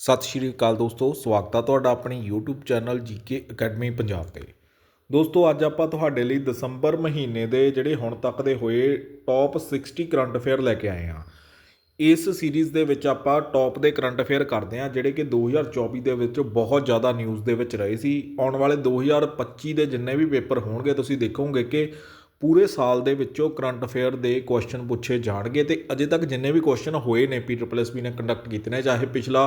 ਸਤਿ ਸ਼੍ਰੀ ਅਕਾਲ ਦੋਸਤੋ, ਸਵਾਗਤ ਹੈ ਤੁਹਾਡਾ ਆਪਣੀ YouTube channel GK academy Punjab ਤੇ। ਦੋਸਤੋ, ਅੱਜ ਆਪਾਂ ਤੁਹਾਡੇ ਲਈ ਦਸੰਬਰ ਮਹੀਨੇ ਦੇ ਜਿਹੜੇ ਹੁਣ ਤੱਕ ਦੇ ਹੋਏ ਟੌਪ 60 ਕਰੰਟ ਅਫੇਅਰ ਲੈ ਕੇ ਆਏ ਹਾਂ। ਇਸ ਸੀਰੀਜ਼ ਦੇ ਵਿੱਚ ਆਪਾਂ ਟੌਪ ਦੇ ਕਰੰਟ ਅਫੇਅਰ ਕਰਦੇ ਹਾਂ, ਜਿਹੜੇ ਕਿ 2024 ਦੇ ਵਿੱਚ ਬਹੁਤ ਜ਼ਿਆਦਾ ਨਿਊਜ਼ ਦੇ ਵਿੱਚ ਰਹੇ ਸੀ। ਆਉਣ ਵਾਲੇ 2025 ਦੇ ਜਿੰਨੇ ਵੀ ਪੇਪਰ ਹੋਣਗੇ, ਤੁਸੀਂ ਦੇਖੋਗੇ ਕਿ ਪੂਰੇ ਸਾਲ ਦੇ ਵਿੱਚੋਂ ਕਰੰਟ ਅਫੇਅਰ ਦੇ ਕੁਐਸਚਨ ਪੁੱਛੇ ਜਾਣਗੇ ਤੇ ਅਜੇ ਤੱਕ ਜਿੰਨੇ ਵੀ ਕੁਐਸਚਨ ਹੋਏ ਨੇ ਪੀਟਰ ਟ੍ਰਿਪਲ ਐਸ ਨੇ ਕੰਡਕਟ ਕੀਤੇ ਨੇ, ਚਾਹੇ ਪਿਛਲਾ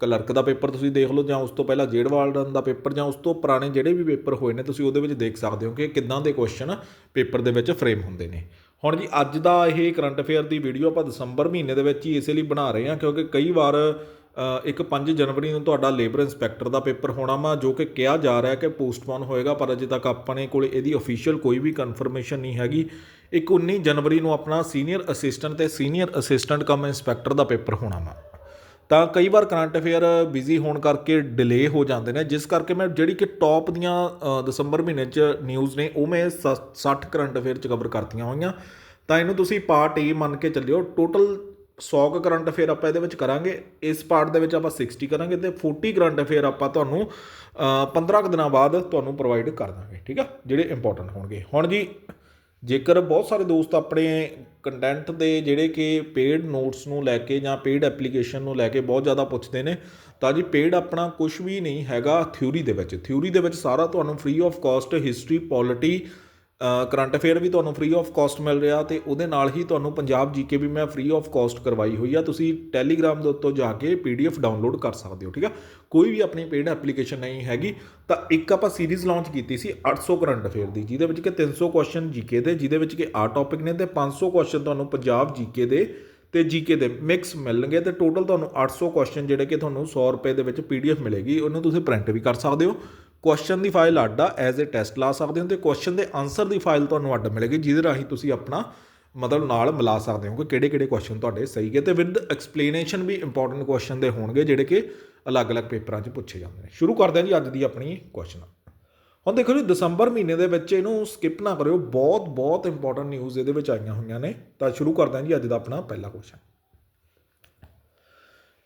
ਕਲਰਕ ਦਾ ਪੇਪਰ ਤੁਸੀਂ ਦੇਖ ਲਓ ਜਾਂ ਉਸ ਤੋਂ ਪਹਿਲਾਂ ਜੇਡ ਦਾ ਪੇਪਰ ਜਾਂ ਉਸ ਤੋਂ ਪੁਰਾਣੇ ਜਿਹੜੇ ਵੀ ਪੇਪਰ ਹੋਏ ਨੇ, ਤੁਸੀਂ ਉਹਦੇ ਵਿੱਚ ਦੇਖ ਸਕਦੇ ਹੋ ਕਿ ਕਿੱਦਾਂ ਦੇ ਕੁਐਸਚਨ ਪੇਪਰ ਦੇ ਵਿੱਚ ਫਰੇਮ ਹੁੰਦੇ ਨੇ। ਹੁਣ ਜੀ, ਅੱਜ ਦਾ ਇਹ ਕਰੰਟ ਅਫੇਅਰ ਦੀ ਵੀਡੀਓ ਆਪਾਂ ਦਸੰਬਰ ਮਹੀਨੇ ਦੇ ਵਿੱਚ ਹੀ ਇਸੇ ਲਈ ਬਣਾ ਰਹੇ ਹਾਂ ਕਿਉਂਕਿ ਕਈ ਵਾਰ ਇੱਕ 5 ਜਨਵਰੀ ਨੂੰ ਤੁਹਾਡਾ ਲੇਬਰ ਇੰਸਪੈਕਟਰ ਦਾ ਪੇਪਰ ਹੋਣਾ ਵਾ, ਜੋ ਕਿ ਕਿਹਾ ਜਾ ਰਿਹਾ ਕਿ ਪੋਸਟਪੋਨ ਹੋਏਗਾ, ਪਰ ਅਜੇ ਤੱਕ ਆਪਣੇ ਕੋਲ ਇਹਦੀ ਅਫੀਸ਼ੀਅਲ ਕੋਈ ਵੀ ਕਨਫਰਮੇਸ਼ਨ ਨਹੀਂ ਹੈਗੀ। ਇੱਕ 19 ਜਨਵਰੀ ਨੂੰ ਆਪਣਾ ਸੀਨੀਅਰ ਅਸਿਸਟੈਂਟ ਤੇ ਸੀਨੀਅਰ ਅਸਿਸਟੈਂਟ ਕਮ ਇੰਸਪੈਕਟਰ ਦਾ ਪੇਪਰ ਹੋਣਾ ਵਾ। ਤਾਂ ਕਈ ਵਾਰ ਕਰੰਟ ਅਫੇਅਰ ਬਿਜ਼ੀ ਹੋਣ ਕਰਕੇ ਡਿਲੇ ਹੋ ਜਾਂਦੇ ਨੇ। ਜਿਸ ਕਰਕੇ ਮੈਂ ਜਿਹੜੀ ਕਿ ਟੌਪ ਦੀਆਂ ਦਸੰਬਰ ਮਹੀਨੇ 'ਚ ਨਿਊਜ਼ ਨੇ ਉਹ ਮੈਂ ਸ- 60 ਕਰੰਟ ਅਫੇਅਰ 'ਚ ਕਵਰ ਕਰਤੀਆਂ ਹੋਈਆਂ। ਤਾਂ ਇਹਨੂੰ ਤੁਸੀਂ ਪਾਰਟ ਏ ਮੰਨ ਕੇ ਚੱਲਿਓ ਟੋਟਲ 100 ਕੁ ਕਰੰਟ ਅਫੇਅਰ ਆਪਾਂ ਇਹਦੇ ਵਿੱਚ ਕਰਾਂਗੇ। ਇਸ ਪਾਰਟ ਦੇ ਵਿੱਚ ਆਪਾਂ 60 ਕਰਾਂਗੇ ਤੇ 40 ਕਰੰਟ ਅਫੇਅਰ ਆਪਾਂ ਤੁਹਾਨੂੰ ਅ, 15 ਕੁ ਦਿਨਾਂ ਬਾਅਦ ਤੁਹਾਨੂੰ ਪ੍ਰੋਵਾਈਡ ਕਰ ਦਾਂਗੇ ਠੀਕ ਆ? ਜਿਹੜੇ ਇੰਪੋਰਟੈਂਟ ਹੋਣਗੇ। ਹੁਣ ਜੀ ਜੇਕਰ ਬਹੁਤ ਸਾਰੇ ਦੋਸਤ ਆਪਣੇ ਕੰਟੈਂਟ ਦੇ ਜਿਹੜੇ ਕਿ ਪੇਡ ਨੋਟਸ ਨੂੰ ਲੈ ਕੇ ਜਾਂ ਪੇਡ ਐਪਲੀਕੇਸ਼ਨ ਨੂੰ ਲੈ ਕੇ ਬਹੁਤ ਜ਼ਿਆਦਾ ਪੁੱਛਦੇ ਨੇ, ਤਾਂ ਜੀ ਪੇਡ ਆਪਣਾ ਕੁਝ ਵੀ ਨਹੀਂ ਹੈਗਾ ਥਿਊਰੀ ਦੇ ਵਿੱਚ। ਥਿਊਰੀ ਦੇ ਵਿੱਚ ਸਾਰਾ ਤੁਹਾਨੂੰ free of cost history polity current affair ਵੀ ਤੁਹਾਨੂੰ ਫ੍ਰੀ ਆਫ ਕਾਸਟ ਮਿਲ ਰਿਹਾ ਤੇ ਉਹਦੇ ਨਾਲ ਹੀ ਤੁਹਾਨੂੰ ਪੰਜਾਬ ਜੀਕੇ ਵੀ ਮੈਂ ਫ੍ਰੀ ਆਫ ਕਾਸਟ ਕਰਵਾਈ ਹੋਈ ਆ। ਤੁਸੀਂ ਟੈਲੀਗ੍ਰਾਮ ਦੇ ਉੱਤੋਂ ਜਾ ਕੇ ਪੀਡੀਐਫ ਡਾਊਨਲੋਡ ਕਰ ਸਕਦੇ ਹੋ, ਠੀਕ ਆ? ਕੋਈ ਵੀ ਆਪਣੀ ਪੇਡ ਐਪਲੀਕੇਸ਼ਨ ਨਹੀਂ ਹੈਗੀ, ਤਾਂ ਇੱਕ ਆਪਾਂ ਸੀਰੀਜ਼ ਲਾਂਚ ਕੀਤੀ ਸੀ 800 ਕਰੰਟ ਅਫੇਅਰ ਦੀ, ਜਿਹਦੇ ਵਿੱਚ ਕਿ 300 ਕੁਐਸਚਨ ਜੀਕੇ ਦੇ, ਜਿਹਦੇ ਵਿੱਚ ਕਿ ਆ ਟੌਪਿਕ ਨੇ ਤੇ 500 ਕੁਐਸਚਨ ਤੁਹਾਨੂੰ ਪੰਜਾਬ ਜੀਕੇ ਦੇ ਤੇ ਜੀਕੇ ਦੇ ਮਿਕਸ ਮਿਲਣਗੇ ਤੇ ਟੋਟਲ ਤੁਹਾਨੂੰ 800 ਕੁਐਸਚਨ ਜਿਹੜੇ ਕਿ ਤੁਹਾਨੂੰ 100 ਰੁਪਏ ਦੇ ਵਿੱਚ ਪੀਡੀਐਫ ਮਿਲੇਗੀ, ਉਹਨੂੰ ਤੁਸੀਂ ਪ੍ਰਿੰਟ ਵੀ ਕਰ ਸਕਦੇ ਹੋ। ਕੁਐਸਚਨ ਦੀ ਫਾਈਲ ਅੱਡ ਆ ਐਜ਼ ਅ ਟੈਸਟ ਲਾ ਸਕਦੇ ਹੋ ਤੇ ਕੁਐਸਚਨ ਦੇ ਆਨਸਰ ਦੀ ਫਾਈਲ ਤੁਹਾਨੂੰ ਅੱਡ ਮਿਲੇਗੀ, ਜਿਹਦੇ ਰਾਹੀਂ ਤੁਸੀਂ ਆਪਣਾ ਮਤਲਬ ਨਾਲ ਮਿਲਾ ਸਕਦੇ ਹੋ ਕਿ ਕਿਹੜੇ ਕਿਹੜੇ ਕੁਐਸਚਨ ਤੁਹਾਡੇ ਸਹੀ ਗਏ ਤੇ ਵਿਦ ਐਕਸਪਲੇਨੇਸ਼ਨ ਵੀ ਇੰਪੋਰਟੈਂਟ ਕੁਐਸਚਨ ਦੇ ਹੋਣਗੇ, ਜਿਹੜੇ ਕਿ ਅਲੱਗ-ਅਲੱਗ ਪੇਪਰਾਂ 'ਚ ਪੁੱਛੇ ਜਾਂਦੇ ਨੇ। ਸ਼ੁਰੂ ਕਰਦੇ ਹਾਂ ਜੀ ਅੱਜ ਦੀ ਆਪਣੀ ਕੁਐਸਚਨ ਹੁਣ ਦੇਖੋ ਜੀ, ਦਸੰਬਰ ਮਹੀਨੇ ਦੇ ਵਿੱਚ ਇਹਨੂੰ ਸਕਿਪ ਨਾ ਕਰਿਓ ਬਹੁਤ ਬਹੁਤ ਇੰਪੋਰਟੈਂਟ ਨਿਊਜ਼ ਇਹਦੇ ਵਿੱਚ ਆਈਆਂ ਹੋਈਆਂ ਨੇ। ਤਾਂ ਸ਼ੁਰੂ ਕਰਦੇ ਹਾਂ ਜੀ ਅੱਜ ਦਾ ਆਪਣਾ ਪਹਿਲਾ ਕੁਐਸਚਨ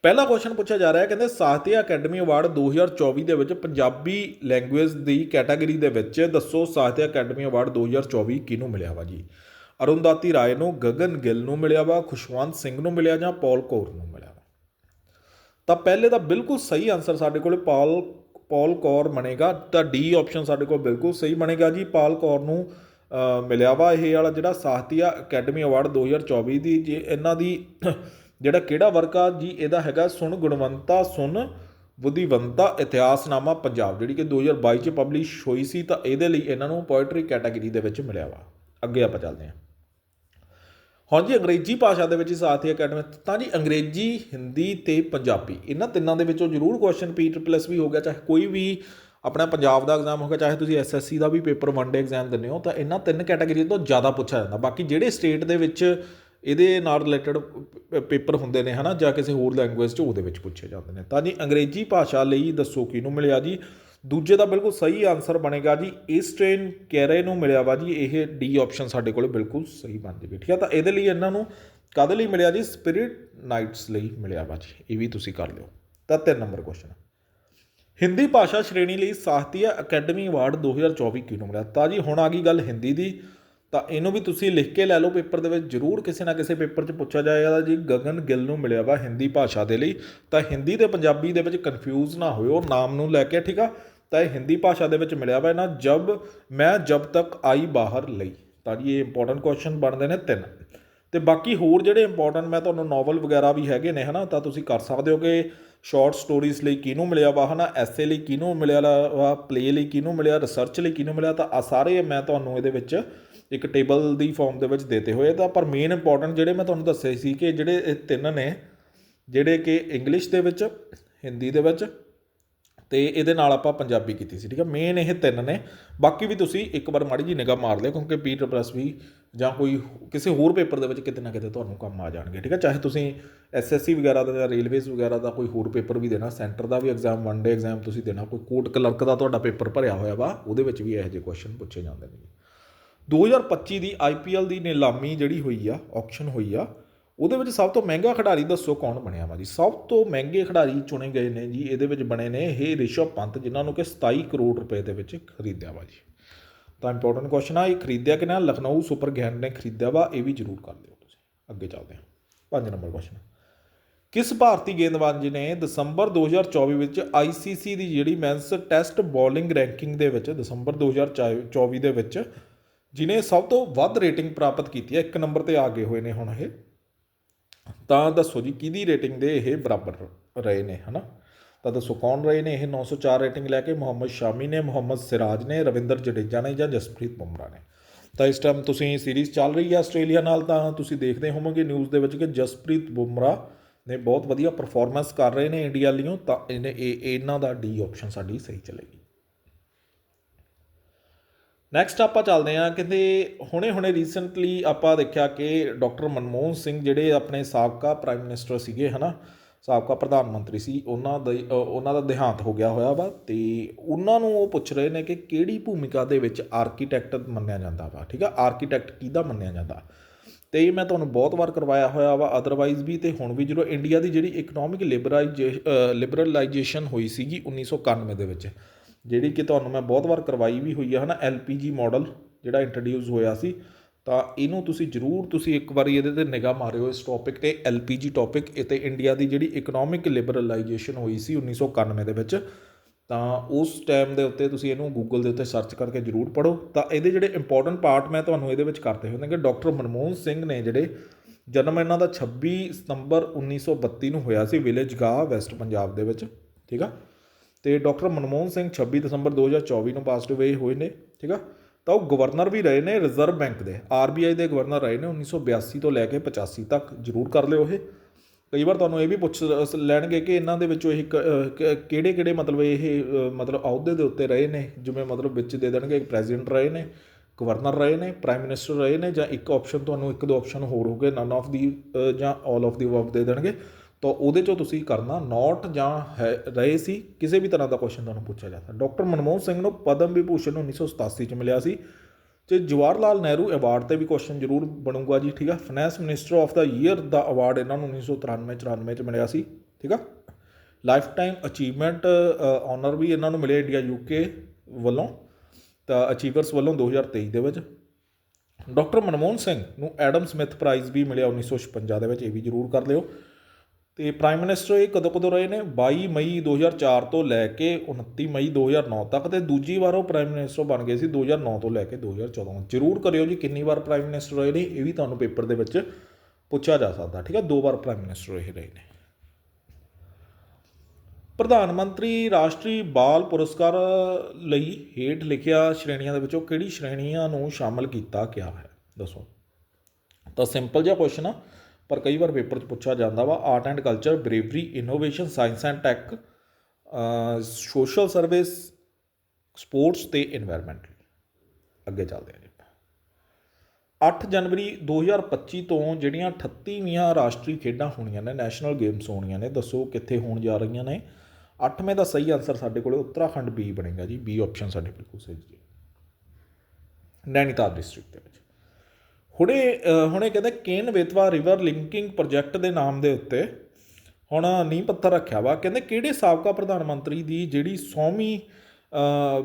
ਪਹਿਲਾ ਕੁਐਸਚਨ ਪੁੱਛਿਆ ਜਾ ਰਿਹਾ ਹੈ, ਕਹਿੰਦੇ ਸਾਹਿਤਿਆ ਅਕੈਡਮੀ ਅਵਾਰਡ 2024 ਦੇ ਵਿੱਚ ਪੰਜਾਬੀ ਲੈਂਗੁਏਜ ਦੀ ਕੈਟਾਗਰੀ ਦੇ ਵਿੱਚ ਦੱਸੋ ਸਾਹਿਤਿਆ ਅਕੈਡਮੀ ਅਵਾਰਡ 2024 ਕਿਹਨੂੰ ਮਿਲਿਆ ਵਾ ਜੀ? ਅਰੁੰਦਾਤੀ ਰਾਏ ਨੂੰ, ਗਗਨ ਗਿੱਲ ਨੂੰ ਮਿਲਿਆ ਵਾ, ਖੁਸ਼ਵੰਤ ਸਿੰਘ ਨੂੰ ਮਿਲਿਆ ਜਾਂ ਪੌਲ ਕੌਰ ਨੂੰ ਮਿਲਿਆ ਵਾ? ਤਾਂ ਪਹਿਲੇ ਦਾ ਬਿਲਕੁਲ ਸਹੀ ਆਨਸਰ ਸਾਡੇ ਕੋਲ ਪਾਲ, ਪੌਲ ਕੌਰ ਬਣੇਗਾ, ਤਾਂ ਡੀ ਆਪਸ਼ਨ ਸਾਡੇ ਕੋਲ ਬਿਲਕੁਲ ਸਹੀ ਬਣੇਗਾ ਜੀ, ਪਾਲ ਕੌਰ ਨੂੰ ਮਿਲਿਆ ਵਾ ਇਹ ਵਾਲਾ ਜਿਹੜਾ ਸਾਹਿਤਿਆ ਅਕੈਡਮੀ ਅਵਾਰਡ 2024 ਦੀ, ਜੇ ਇਹਨਾਂ ਦੀ ਜਿਹੜਾ ਕਿਹੜਾ ਵਰਕ ਆ ਜੀ, ਇਹਦਾ ਹੈਗਾ ਸੁਣ ਗੁਣਵੰਤਾ, ਸੁਣ ਬੁੱਧੀਵੰਤਾ ਇਤਿਹਾਸਨਾਮਾ ਪੰਜਾਬ, ਜਿਹੜੀ ਕਿ 2022 ਚ ਪਬਲਿਸ਼ ਹੋਈ ਸੀ ਤਾਂ ਇਹਦੇ ਲਈ ਇਹਨਾਂ ਨੂੰ ਪੋਇਟਰੀ ਕੈਟਾਗਰੀ ਦੇ ਵਿੱਚ ਮਿਲਿਆ ਵਾ। ਅੱਗੇ ਆਪਾਂ ਚੱਲਦੇ ਹਾਂ। ਹੁਣ ਜੀ ਅੰਗਰੇਜ਼ੀ ਭਾਸ਼ਾ ਦੇ ਵਿੱਚ ਸਾਥੀ ਅਕੈਡਮੀ ਤਾਂ ਜੀ ਅੰਗਰੇਜ਼ੀ, ਹਿੰਦੀ ਤੇ ਪੰਜਾਬੀ, ਇਹਨਾਂ ਤਿੰਨਾਂ ਦੇ ਵਿੱਚੋਂ ਜ਼ਰੂਰ ਕੁਐਸਚਨ ਪੀ ਪਲੱਸ ਵੀ ਹੋ ਗਿਆ, ਚਾਹੇ ਕੋਈ ਵੀ ਆਪਣਾ ਪੰਜਾਬ ਦਾ ਐਗਜ਼ਾਮ ਹੋਗਾ ਚਾਹੇ ਤੁਸੀਂ ਐਸਐਸਸੀ ਦਾ ਵੀ ਪੇਪਰ ਵਨ ਡੇ ਐਗਜ਼ਾਮ ਦਿੰਦੇ ਹੋ, ਤਾਂ ਇਹਨਾਂ ਤਿੰਨ ਕੈਟਾਗਰੀ ਤੋਂ ਜ਼ਿਆਦਾ ਪੁੱਛਿਆ ਜਾਂਦਾ। ਬਾਕੀ ਜਿਹੜੇ ਸਟੇਟ ਦੇ ਵਿੱਚ ਇਹਦੇ ਨਾਲ ਰਿਲੇਟਡ ਪੇਪਰ ਹੁੰਦੇ ਨੇ, ਹਨਾ, ਜਾਂ ਕਿਸੇ ਹੋਰ ਲੈਂਗੁਏਜ 'ਚ ਉਹਦੇ ਵਿੱਚ ਪੁੱਛੇ ਜਾਂਦੇ ਨੇ। ਤਾਂ ਜੀ, ਅੰਗਰੇਜ਼ੀ ਭਾਸ਼ਾ ਲਈ ਦੱਸੋ ਕਿਹਨੂੰ ਮਿਲਿਆ ਜੀ? ਦੂਜੇ ਦਾ ਬਿਲਕੁਲ ਸਹੀ ਆਨਸਰ ਬਣੇਗਾ ਜੀ, ਇਸ ਈਸਟਰਨ ਕੈਰੇ ਨੂੰ ਮਿਲਿਆ ਵਾ ਜੀ, ਇਹ ਡੀ ਆਪਸ਼ਨ ਸਾਡੇ ਕੋਲ ਬਿਲਕੁਲ ਸਹੀ ਬਣ ਜੇਗੀ ਠੀਕ ਹੈ ਤਾਂ ਇਹਦੇ ਲਈ ਇਹਨਾਂ ਨੂੰ ਕਾਦੇ ਲਈ ਮਿਲਿਆ ਜੀ? ਸਪਿਰਿਟ ਨਾਈਟਸ ਲਈ ਮਿਲਿਆ ਵਾ ਜੀ, ਇਹ ਵੀ ਤੁਸੀਂ ਕਰ ਲਿਓ। ਤਾਂ ਤਿੰਨ ਨੰਬਰ ਕੁਐਸਚਨ ਹਿੰਦੀ ਭਾਸ਼ਾ ਸ਼੍ਰੇਣੀ ਲਈ ਸਾਹਿਤਿਆ ਅਕੈਡਮੀ ਅਵਾਰਡ 2024 ਕਿਹਨੂੰ ਮਿਲਿਆ? ਤਾਂ ਜੀ, ਹੁਣ ਆ ਗਈ ਗੱਲ ਹਿੰਦੀ ਦੀ। ਤਾਂ ਇਹਨੂੰ ਵੀ ਤੁਸੀਂ ਲਿਖ ਕੇ ਲੈ ਲਓ ਪੇਪਰ ਦੇ ਵਿੱਚ, ਜ਼ਰੂਰ ਕਿਸੇ ਨਾ ਕਿਸੇ ਪੇਪਰ 'ਚ ਪੁੱਛਿਆ ਜਾਏਗਾ ਜੀ, ਗਗਨ ਗਿੱਲ ਨੂੰ ਮਿਲਿਆ ਵਾ ਹਿੰਦੀ ਭਾਸ਼ਾ ਦੇ ਲਈ। ਤਾਂ ਹਿੰਦੀ ਤੇ ਪੰਜਾਬੀ ਦੇ ਵਿੱਚ ਕਨਫਿਊਜ਼ ਨਾ ਹੋਇਓ, ਨਾਮ ਨੂੰ ਲੈ ਕੇ, ਠੀਕ ਆ? ਤਾਂ ਇਹ ਹਿੰਦੀ ਭਾਸ਼ਾ ਦੇ ਵਿੱਚ ਮਿਲਿਆ ਵਾ ਇਹਨਾਂ, ਜਬ ਮੈਂ ਜਬ ਤੱਕ ਆਈ ਬਾਹਰ ਲਈ। ਤਾਂ ਜੀ ਇਹ ਇੰਪੋਰਟੈਂਟ ਕੁਐਸਚਨ ਬਣਦੇ ਨੇ ਤਿੰਨ। ਤੇ ਬਾਕੀ ਹੋਰ ਜਿਹੜੇ ਇੰਪੋਰਟੈਂਟ ਮੈਂ ਤੁਹਾਨੂੰ ਨੋਵਲ ਵਗੈਰਾ ਵੀ ਹੈਗੇ ਨੇ, ਹਨਾ? ਤਾਂ ਤੁਸੀਂ ਕਰ ਸਕਦੇ ਹੋ ਕਿ ਸ਼ਾਰਟ ਸਟੋਰੀਜ਼ ਲਈ ਕਿਹਨੂੰ ਮਿਲਿਆ ਵਾ, ਹਨਾ? ਐਸੇ ਲਈ ਕਿਹਨੂੰ ਮਿਲਿਆ ਵਾ ਪਲੇ ਲਈ ਕਿਹਨੂੰ ਮਿਲਿਆ ਰਿਸਰਚ ਲਈ ਕਿਹਨੂੰ ਮਿਲਿਆ? ਤਾਂ ਆ ਸਾਰੇ ਮੈਂ ਤੁਹਾਨੂੰ ਇਹਦੇ ਵਿੱਚ ਇੱਕ ਟੇਬਲ ਦੀ ਫਾਰਮ ਦੇ ਵਿੱਚ ਦਿੱਤੇ ਹੋਏ ਤਾਂ ਪਰ ਮੇਨ ਇੰਪੋਰਟੈਂਟ ਜਿਹੜੇ ਮੈਂ ਤੁਹਾਨੂੰ ਦੱਸੇ ਸੀ ਕਿ ਜਿਹੜੇ ਇਹ ਤਿੰਨ ਨੇ, ਜਿਹੜੇ ਕਿ ਇੰਗਲਿਸ਼ ਦੇ ਵਿੱਚ ਹਿੰਦੀ ਦੇ ਵਿੱਚ ਤੇ ਇਹਦੇ ਨਾਲ ਆਪਾਂ ਪੰਜਾਬੀ ਕੀਤੀ ਸੀ, ਠੀਕ ਹੈ ਮੇਨ ਇਹ ਤਿੰਨ ਨੇ। ਬਾਕੀ ਵੀ ਤੁਸੀਂ ਇੱਕ ਵਾਰ ਮਾੜੀ ਜੀ ਨਿਗਾਹ ਮਾਰ ਲਿਓ, ਕਿਉਂਕਿ ਪੀ ਪਲੱਸ ਵੀ ਜਾਂ ਕੋਈ ਕਿਸੇ ਹੋਰ ਪੇਪਰ ਦੇ ਵਿੱਚ ਕਿਤੇ ਨਾ ਕਿਤੇ ਤੁਹਾਨੂੰ ਕੰਮ ਆ ਜਾਣਗੇ, ਠੀਕ ਹੈ ਚਾਹੇ ਤੁਸੀਂ ਐਸਐਸਸੀ ਵਗੈਰਾ ਦਾ ਜਾਂ ਰੇਲਵੇਜ਼ ਵਗੈਰਾ ਦਾ ਕੋਈ ਹੋਰ ਪੇਪਰ ਵੀ ਦੇਣਾ ਸੈਂਟਰ ਦਾ ਵੀ ਐਗਜ਼ਾਮ ਵਨ ਡੇ ਐਗਜ਼ਾਮ ਤੁਸੀਂ ਦੇਣਾ, ਕੋਈ ਕੋਰਟ ਕਲਰਕ ਦਾ ਤੁਹਾਡਾ ਪੇਪਰ ਭਰਿਆ ਹੋਇਆ ਵਾ, ਉਹਦੇ ਵਿੱਚ ਵੀ ਇਹੋ ਜਿਹੇ ਕੁਐਸਚਨ ਪੁੱਛੇ ਜਾਂਦੇ ਨੇ। 2025 ਦੀ ਆਈਪੀਐਲ ਦੀ ਨਿਲਾਮੀ ਜਿਹੜੀ ਹੋਈ ਆ ਆਕਸ਼ਨ ਹੋਈ ਆ, ਉਹਦੇ ਵਿੱਚ ਸਭ ਤੋਂ ਮਹਿੰਗਾ ਖਿਡਾਰੀ ਦੱਸੋ ਕੌਣ ਬਣਿਆ ਵਾ ਜੀ? ਸਭ ਤੋਂ ਮਹਿੰਗੇ ਖਿਡਾਰੀ ਚੁਣੇ ਗਏ ਨੇ ਜੀ, ਇਹਦੇ ਵਿੱਚ ਬਣੇ ਨੇ ਇਹ ਰਿਸ਼ਵ ਪੰਤ, ਜਿਨ੍ਹਾਂ ਨੂੰ ਕਿ 27 ਕਰੋੜ ਰੁਪਏ ਦੇ ਵਿੱਚ ਖਰੀਦਿਆ ਵਾ ਜੀ। ਤਾਂ ਇੰਪੋਰਟੈਂਟ ਕੁਐਸਚਨ ਆ, ਇਹ ਖਰੀਦਿਆ ਕਿ ਨਾ? ਲਖਨਊ ਸੁਪਰ ਗਿਆਨ ਨੇ ਖਰੀਦਿਆ ਵਾ, ਇਹ ਵੀ ਜ਼ਰੂਰ ਕਰ ਦਿਓ ਤੁਸੀਂ। ਅੱਗੇ ਚੱਲਦੇ ਹਾਂ। ਪੰਜ ਨੰਬਰ ਕੁਐਸਚਨ ਕਿਸ ਭਾਰਤੀ ਗੇਂਦਬਾਜ਼ ਨੇ ਦਸੰਬਰ 2024 ਵਿੱਚ ICC ਦੀ ਜਿਹੜੀ ਮੈਨਸ ਟੈਸਟ ਬੋਲਿੰਗ ਰੈਂਕਿੰਗ ਦੇ ਵਿੱਚ, ਦਸੰਬਰ 2024 ਦੇ ਵਿੱਚ ਜਿਨੇ ਸਭ ਤੋਂ ਵੱਧ ਰੇਟਿੰਗ ਪ੍ਰਾਪਤ ਕੀਤੀ ਹੈ, ਇੱਕ ਨੰਬਰ ਤੇ ਆ ਗਏ ਹੋਏ ਨੇ ਹੁਣ ਇਹ। ਤਾਂ ਦੱਸੋ ਜੀ, ਕਿਹਦੀ ਰੇਟਿੰਗ ਦੇ ਇਹ ਬਰਾਬਰ ਰਹੇ ਨੇ, ਹਨਾ? ਤਾਂ ਦੱਸੋ, ਕੌਣ ਰਹੇ ਨੇ ਇਹ? 904 ਰੇਟਿੰਗ ਲੈ ਕੇ ਮੁਹੰਮਦ ਸ਼ਾਮੀ ਨੇ, ਮੁਹੰਮਦ ਸਿਰਾਜ ਨੇ, ਰਵਿੰਦਰ ਜਡੇਜਾ ਨੇ ਜਾਂ ਜਸਪ੍ਰੀਤ ਬੁਮਰਾ ਨੇ? ਤਾਂ ਇਸ ਟਾਈਮ ਤੁਸੀਂ ਸੀਰੀਜ਼ ਚੱਲ ਰਹੀ ਹੈ ਆਸਟ੍ਰੇਲੀਆ ਨਾਲ, ਤਾਂ ਤੁਸੀਂ ਦੇਖਦੇ ਹੋਵੋਗੇ ਨਿਊਜ਼ ਦੇ ਵਿੱਚ ਕਿ ਜਸਪ੍ਰੀਤ ਬੁਮਰਾ ਨੇ ਬਹੁਤ ਵਧੀਆ ਪਰਫਾਰਮੈਂਸ ਕਰ ਰਹੇ ਨੇ ਇੰਡੀਆ ਲਈਓ ਤਾਂ ਇਹਨੇ ਇਹ ਇਹਨਾਂ ਦਾ ਡੀ ਆਪਸ਼ਨ ਸਾਡੀ ਸਹੀ ਚਲੇਗੀ। ਨੈਕਸਟ ਆਪਾਂ ਚੱਲਦੇ ਹਾਂ ਕਹਿੰਦੇ ਹੁਣੇ ਹੁਣੇ ਰੀਸੈਂਟਲੀ ਆਪਾਂ ਦੇਖਿਆ ਕਿ ਡਾਕਟਰ ਮਨਮੋਹਨ ਸਿੰਘ ਜਿਹੜੇ ਆਪਣੇ ਸਾਬਕਾ ਪ੍ਰਾਈਮ ਮਿਨਿਸਟਰ ਸੀਗੇ, ਹਨਾ? ਸਾਬਕਾ ਪ੍ਰਧਾਨ ਮੰਤਰੀ ਸੀ, ਉਹਨਾਂ ਦਾ ਉਹਨਾਂ ਦਾ ਦੇਹਾਂਤ ਹੋ ਗਿਆ ਹੋਇਆ ਵਾ ਤੇ ਉਹਨਾਂ ਨੂੰ ਉਹ ਪੁੱਛ ਰਹੇ ਨੇ ਕਿ ਕਿਹੜੀ ਭੂਮਿਕਾ ਦੇ ਵਿੱਚ ਆਰਕੀਟੈਕਟ ਮੰਨਿਆ ਜਾਂਦਾ ਵਾ, ਠੀਕ ਆ? ਆਰਕੀਟੈਕਟ ਕਿਹਦਾ ਮੰਨਿਆ ਜਾਂਦਾ? ਤੇ ਇਹ ਮੈਂ ਤੁਹਾਨੂੰ ਬਹੁਤ ਵਾਰ ਕਰਵਾਇਆ ਹੋਇਆ ਵਾ ਅਦਰਵਾਈਜ਼ ਵੀ ਤੇ ਹੁਣ ਵੀ ਜਦੋਂ ਇੰਡੀਆ ਦੀ ਜਿਹੜੀ ਇਕਨੋਮਿਕ ਲਿਬਰਲਾਈਜੇਸ਼ਨ ਹੋਈ ਸੀਗੀ 1991 ਦੇ ਵਿੱਚ ਜਿਹੜੀ ਕਿ ਤੁਹਾਨੂੰ ਮੈਂ ਬਹੁਤ ਵਾਰ ਕਰਵਾਈ ਵੀ ਹੋਈ ਹੈ ਹਨਾ ਜੀ ਮਾਡਲ ਜਿਹੜਾ ਇੰਟਰੋਡਿਊਸ ਹੋਇਆ ਸੀ, ਤਾਂ ਇਹਨੂੰ ਤੁਸੀਂ ਜਰੂਰ ਤੁਸੀਂ ਇੱਕ ਵਾਰੀ ਇਹਦੇ ਤੇ ਨਿਗਾਹ ਮਾਰਿਓ, ਇਸ ਟੌਪਿਕ ਤੇ, ਐਲਪੀਜੀ ਟੌਪਿਕ ਇਹ ਤੇ ਇੰਡੀਆ ਦੀ ਜਿਹੜੀ ਇਕਨੋਮਿਕ ਲਿਬਰਲਾਈਜੇਸ਼ਨ ਹੋਈ ਸੀ 1991 ਦੇ ਵਿੱਚ, ਤਾਂ ਉਸ ਟਾਈਮ ਦੇ ਉੱਤੇ ਤੁਸੀਂ ਇਹਨੂੰ ਗੂਗਲ ਦੇ ਉੱਤੇ ਸਰਚ ਕਰਕੇ ਜਰੂਰ ਪੜੋ ਤਾਂ ਇਹਦੇ ਜਿਹੜੇ ਇੰਪੋਰਟੈਂਟ ਪਾਰਟ ਮੈਂ ਤੁਹਾਨੂੰ ਇਹਦੇ ਵਿੱਚ ਕਰਤੇ ਹੁੰਦੇ ਕਿ ਡਾਕਟਰ ਮਨਮੋਹਨ ਸਿੰਘ ਨੇ ਜਿਹੜੇ ਜਨਮ ਇਹਨਾਂ ਦਾ 26 ਸਤੰਬਰ 1932 ਨੂੰ ਹੋਇਆ ਸੀ ਵਿਲੇਜ ਗਾਹ ਵੈਸਟ ਪੰਜਾਬ ਦੇ ਵਿੱਚ, ਠੀਕ ਆ? ਤੇ ਡਾਕਟਰ ਮਨਮੋਹਨ ਸਿੰਘ 26 ਦਸੰਬਰ 2024 ਨੂੰ ਪਾਸਡ ਅਵੇ ਹੋਏ ਨੇ, ਠੀਕ ਆ? ਤਾਂ ਉਹ ਗਵਰਨਰ ਵੀ ਰਹੇ ਨੇ ਰਿਜ਼ਰਵ ਬੈਂਕ ਦੇ। ਆਰਬੀਆਈ ਦੇ ਗਵਰਨਰ ਰਹੇ ਨੇ 1982 ਤੋਂ ਲੈ ਕੇ 85 ਤੱਕ। ਜਰੂਰ ਕਰ ਲਿਓ ਇਹ। ਕਈ ਵਾਰ ਤੁਹਾਨੂੰ ਇਹ ਵੀ ਪੁੱਛ ਲੈਣਗੇ ਕਿ ਇਹਨਾਂ ਦੇ ਵਿੱਚੋਂ ਇਹ ਕਿਹੜੇ ਕਿਹੜੇ ਮਤਲਬ ਇਹ ਮਤਲਬ ਅਹੁਦੇ ਦੇ ਉੱਤੇ ਰਹੇ ਨੇ? ਜਿਵੇਂ ਮਤਲਬ ਵਿੱਚ ਦੇ ਦੇਣਗੇ ਪ੍ਰੈਜ਼ੀਡੈਂਟ ਰਹੇ ਨੇ ਗਵਰਨਰ ਰਹੇ ਨੇ ਪ੍ਰਾਈਮ ਮਿਨਿਸਟਰ ਰਹੇ ਨੇ ਜਾਂ ਇੱਕ ਆਪਸ਼ਨ ਤੁਹਾਨੂੰ ਇੱਕ ਦੋ ਆਪਸ਼ਨ ਹੋਰ ਹੋਗੇ ਨਨ ਆਫ ਦੀ ਜਾਂ ਆਲ ਆਫ ਦੀ ਅਬਵ ਦੇ ਦੇਣਗੇ। ਤਾਂ ਉਹਦੇ ਚੋਂ ਤੁਸੀਂ ਕਰਨਾ ਨੋਟ ਜਾਂ ਹੈ, ਰਹੇ ਸੀ, ਕਿਸੇ ਵੀ ਤਰ੍ਹਾਂ ਦਾ ਕੁਐਸਚਨ ਤੁਹਾਨੂੰ ਪੁੱਛਿਆ ਜਾਂਦਾ ਡਾਕਟਰ ਮਨਮੋਹਨ ਸਿੰਘ ਨੂੰ ਪਦਮ ਵਿਭੂਸ਼ਣ 1987 ਚ ਮਿਲਿਆ ਸੀ ਤੇ ਜਵਾਹਰ ਲਾਲ ਨਹਿਰੂ ਅਵਾਰਡ ਤੇ ਵੀ ਕੁਐਸਚਨ ਜ਼ਰੂਰ ਬਣੂਗਾ ਜੀ, ਠੀਕ ਆ? Finance minister of the year the award ਇਹਨਾਂ ਨੂੰ 1993 94 ਚ ਮਿਲਿਆ ਸੀ, ਠੀਕ ਆ? ਲਾਈਫ ਟਾਈਮ ਅਚੀਵਮੈਂਟ ਆਨਰ ਵੀ ਇਹਨਾਂ ਨੂੰ ਮਿਲਿਆ ਇੰਡੀਆ ਯੂਕੇ ਵੱਲੋਂ, ਤਾਂ ਅਚੀਵਰਸ ਵੱਲੋਂ 2023 ਦੇ ਵਿੱਚ। ਡਾਕਟਰ ਮਨਮੋਹਨ ਸਿੰਘ ਨੂੰ ਐਡਮ ਸਮਿਥ ਪ੍ਰਾਈਜ਼ ਵੀ ਮਿਲਿਆ 1956 ਦੇ ਵਿੱਚ, ਇਹ ਵੀ ਜ਼ਰੂਰ ਕਰ ਲਿਓ। ਅਤੇ ਪ੍ਰਾਈਮ ਮਿਨਿਸਟਰ ਇਹ ਕਦੋਂ ਕਦੋਂ ਰਹੇ ਨੇ? 22 ਮਈ 2004 ਤੋਂ ਲੈ ਕੇ 29 ਮਈ 2009 ਤੱਕ ਤੇ ਦੂਜੀ ਵਾਰ ਉਹ ਪ੍ਰਾਈਮ ਮਿਨਿਸਟਰ ਬਣ ਗਏ ਸੀ 2009 ਤੋਂ ਲੈ ਕੇ 2014 ਜ਼ਰੂਰ ਕਰਿਓ ਜੀ ਕਿੰਨੀ ਵਾਰ ਪ੍ਰਾਈਮ ਮਿਨਿਸਟਰ ਰਹੇ ਨੇ, ਇਹ ਵੀ ਤੁਹਾਨੂੰ ਪੇਪਰ ਦੇ ਵਿੱਚ ਪੁੱਛਿਆ ਜਾ ਸਕਦਾ, ਠੀਕ ਹੈ? ਦੋ ਵਾਰ ਪ੍ਰਾਈਮ ਮਿਨਿਸਟਰ ਇਹ ਰਹੇ ਨੇ। ਪ੍ਰਧਾਨ ਮੰਤਰੀ ਰਾਸ਼ਟਰੀ ਬਾਲ ਪੁਰਸਕਾਰ ਲਈ ਹੇਠ ਲਿਖਿਆ ਸ਼੍ਰੇਣੀਆਂ ਦੇ ਵਿੱਚੋਂ ਕਿਹੜੀ ਸ਼੍ਰੇਣੀਆਂ ਨੂੰ ਸ਼ਾਮਲ ਕੀਤਾ ਗਿਆ ਹੈ? ਦੱਸੋ। ਤਾਂ ਸਿੰਪਲ ਜਿਹਾ ਕੁਐਸਚਨ ਆ। ਪਰ ਕਈ ਵਾਰ ਪੇਪਰ 'ਚ ਪੁੱਛਿਆ ਜਾਂਦਾ ਵਾ art and culture bravery innovation science and tech social service sports ਤੇ এনवायरमेंट ਅੱਗੇ ਚੱਲਦੇ ਹਾਂ ਜੀ 8 ਜਨਵਰੀ 2025 ਤੋਂ ਜਿਹੜੀਆਂ 38ਵੀਆਂ ਰਾਸ਼ਟਰੀ ਖੇਡਾਂ ਹੋਣੀਆਂ ਨੇ ਨੈਸ਼ਨਲ ਗੇਮਸ ਹੋਣੀਆਂ ਨੇ, ਦੱਸੋ ਕਿੱਥੇ ਹੋਣ ਜਾ ਰਹੀਆਂ ਨੇ? 8ਵੇਂ ਦਾ ਸਹੀ ਆਨਸਰ ਸਾਡੇ ਕੋਲੇ ਉੱਤਰਾਖੰਡ ਬੀ ਬਣੇਗਾ ਜੀ ਬੀ ਆਪਸ਼ਨ ਸਾਡੇ ਬਿਲਕੁਲ ਸਹੀ ਜੀ। ਨੈਨੀਤਾਲ ਡਿਸਟ੍ਰਿਕਟ ਦੇ ਵਿੱਚ। ਹੁਣੇ ਹੁਣੇ ਕਹਿੰਦੇ Ken Betwa river linking project ਦੇ ਨਾਮ ਦੇ ਉੱਤੇ ਹੁਣ ਨੀਂਹ ਪੱਥਰ ਰੱਖਿਆ ਵਾ। ਕਹਿੰਦੇ ਕਿਹੜੇ ਸਾਬਕਾ ਪ੍ਰਧਾਨ ਮੰਤਰੀ ਦੀ ਜਿਹੜੀ 100ਵੀਂ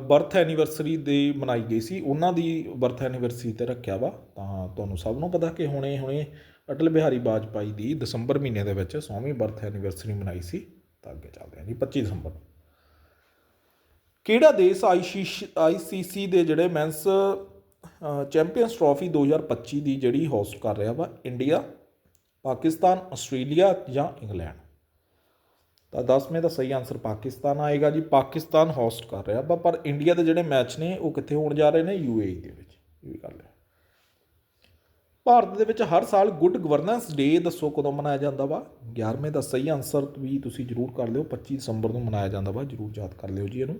ਬਰਥ ਐਨੀਵਰਸਰੀ ਦੀ ਮਨਾਈ ਗਈ ਸੀ, ਉਹਨਾਂ ਦੀ ਬਰਥ ਐਨੀਵਰਸਰੀ ਤੇ ਰੱਖਿਆ ਵਾ। ਤਾਂ ਤੁਹਾਨੂੰ ਸਭ ਨੂੰ ਪਤਾ ਕਿ ਹੁਣੇ ਹੁਣੇ ਅਟਲ ਬਿਹਾਰੀ ਵਾਜਪਾਈ ਦੀ ਦਸੰਬਰ ਮਹੀਨੇ ਦੇ ਵਿੱਚ 100ਵੀਂ ਬਰਥ ਐਨੀਵਰਸਰੀ ਮਨਾਈ ਸੀ। ਤਾਂ ਅੱਗੇ ਚੱਲਦੇ ਹਾਂ ਜੀ 25 ਦਸੰਬਰ ਨੂੰ। ਕਿਹੜਾ ਦੇਸ਼ ਆਈਸੀਸੀ ਦੇ ਜਿਹੜੇ ਮੈਂਸ ਚੈਂਪੀਅਨਸ ਟਰਾਫੀ 2025 ਦੀ ਜਿਹੜੀ ਹੋਸਟ ਕਰ ਰਿਹਾ ਵਾ ਇੰਡੀਆ ਪਾਕਿਸਤਾਨ, ਆਸਟ੍ਰੇਲੀਆ ਜਾਂ ਇੰਗਲੈਂਡ। ਤਾਂ 10ਵੇਂ ਦਾ ਸਹੀ ਆਨਸਰ ਪਾਕਿਸਤਾਨ ਆਏਗਾ ਜੀ। ਪਾਕਿਸਤਾਨ ਹੋਸਟ ਕਰ ਰਿਹਾ ਵਾ, ਪਰ ਇੰਡੀਆ ਦੇ ਜਿਹੜੇ ਮੈਚ ਨੇ ਉਹ ਕਿੱਥੇ ਹੋਣ ਜਾ ਰਹੇ ਨੇ? ਯੂਏਈ ਦੇ ਵਿੱਚ। ਇਹ ਵੀ ਗੱਲ ਹੈ। ਭਾਰਤ ਦੇ ਵਿੱਚ ਹਰ ਸਾਲ ਗੁੱਡ ਗਵਰਨੈਂਸ ਡੇ ਦੱਸੋ ਕਦੋਂ ਮਨਾਇਆ ਜਾਂਦਾ ਵਾ? 11ਵੇਂ ਦਾ ਸਹੀ ਆਨਸਰ ਵੀ ਤੁਸੀਂ ਜਰੂਰ ਕਰ ਲਿਓ। 25 ਦਸੰਬਰ ਨੂੰ ਮਨਾਇਆ ਜਾਂਦਾ ਵਾ। ਜਰੂਰ ਯਾਦ ਕਰ ਲਿਓ ਜੀ ਇਹਨੂੰ।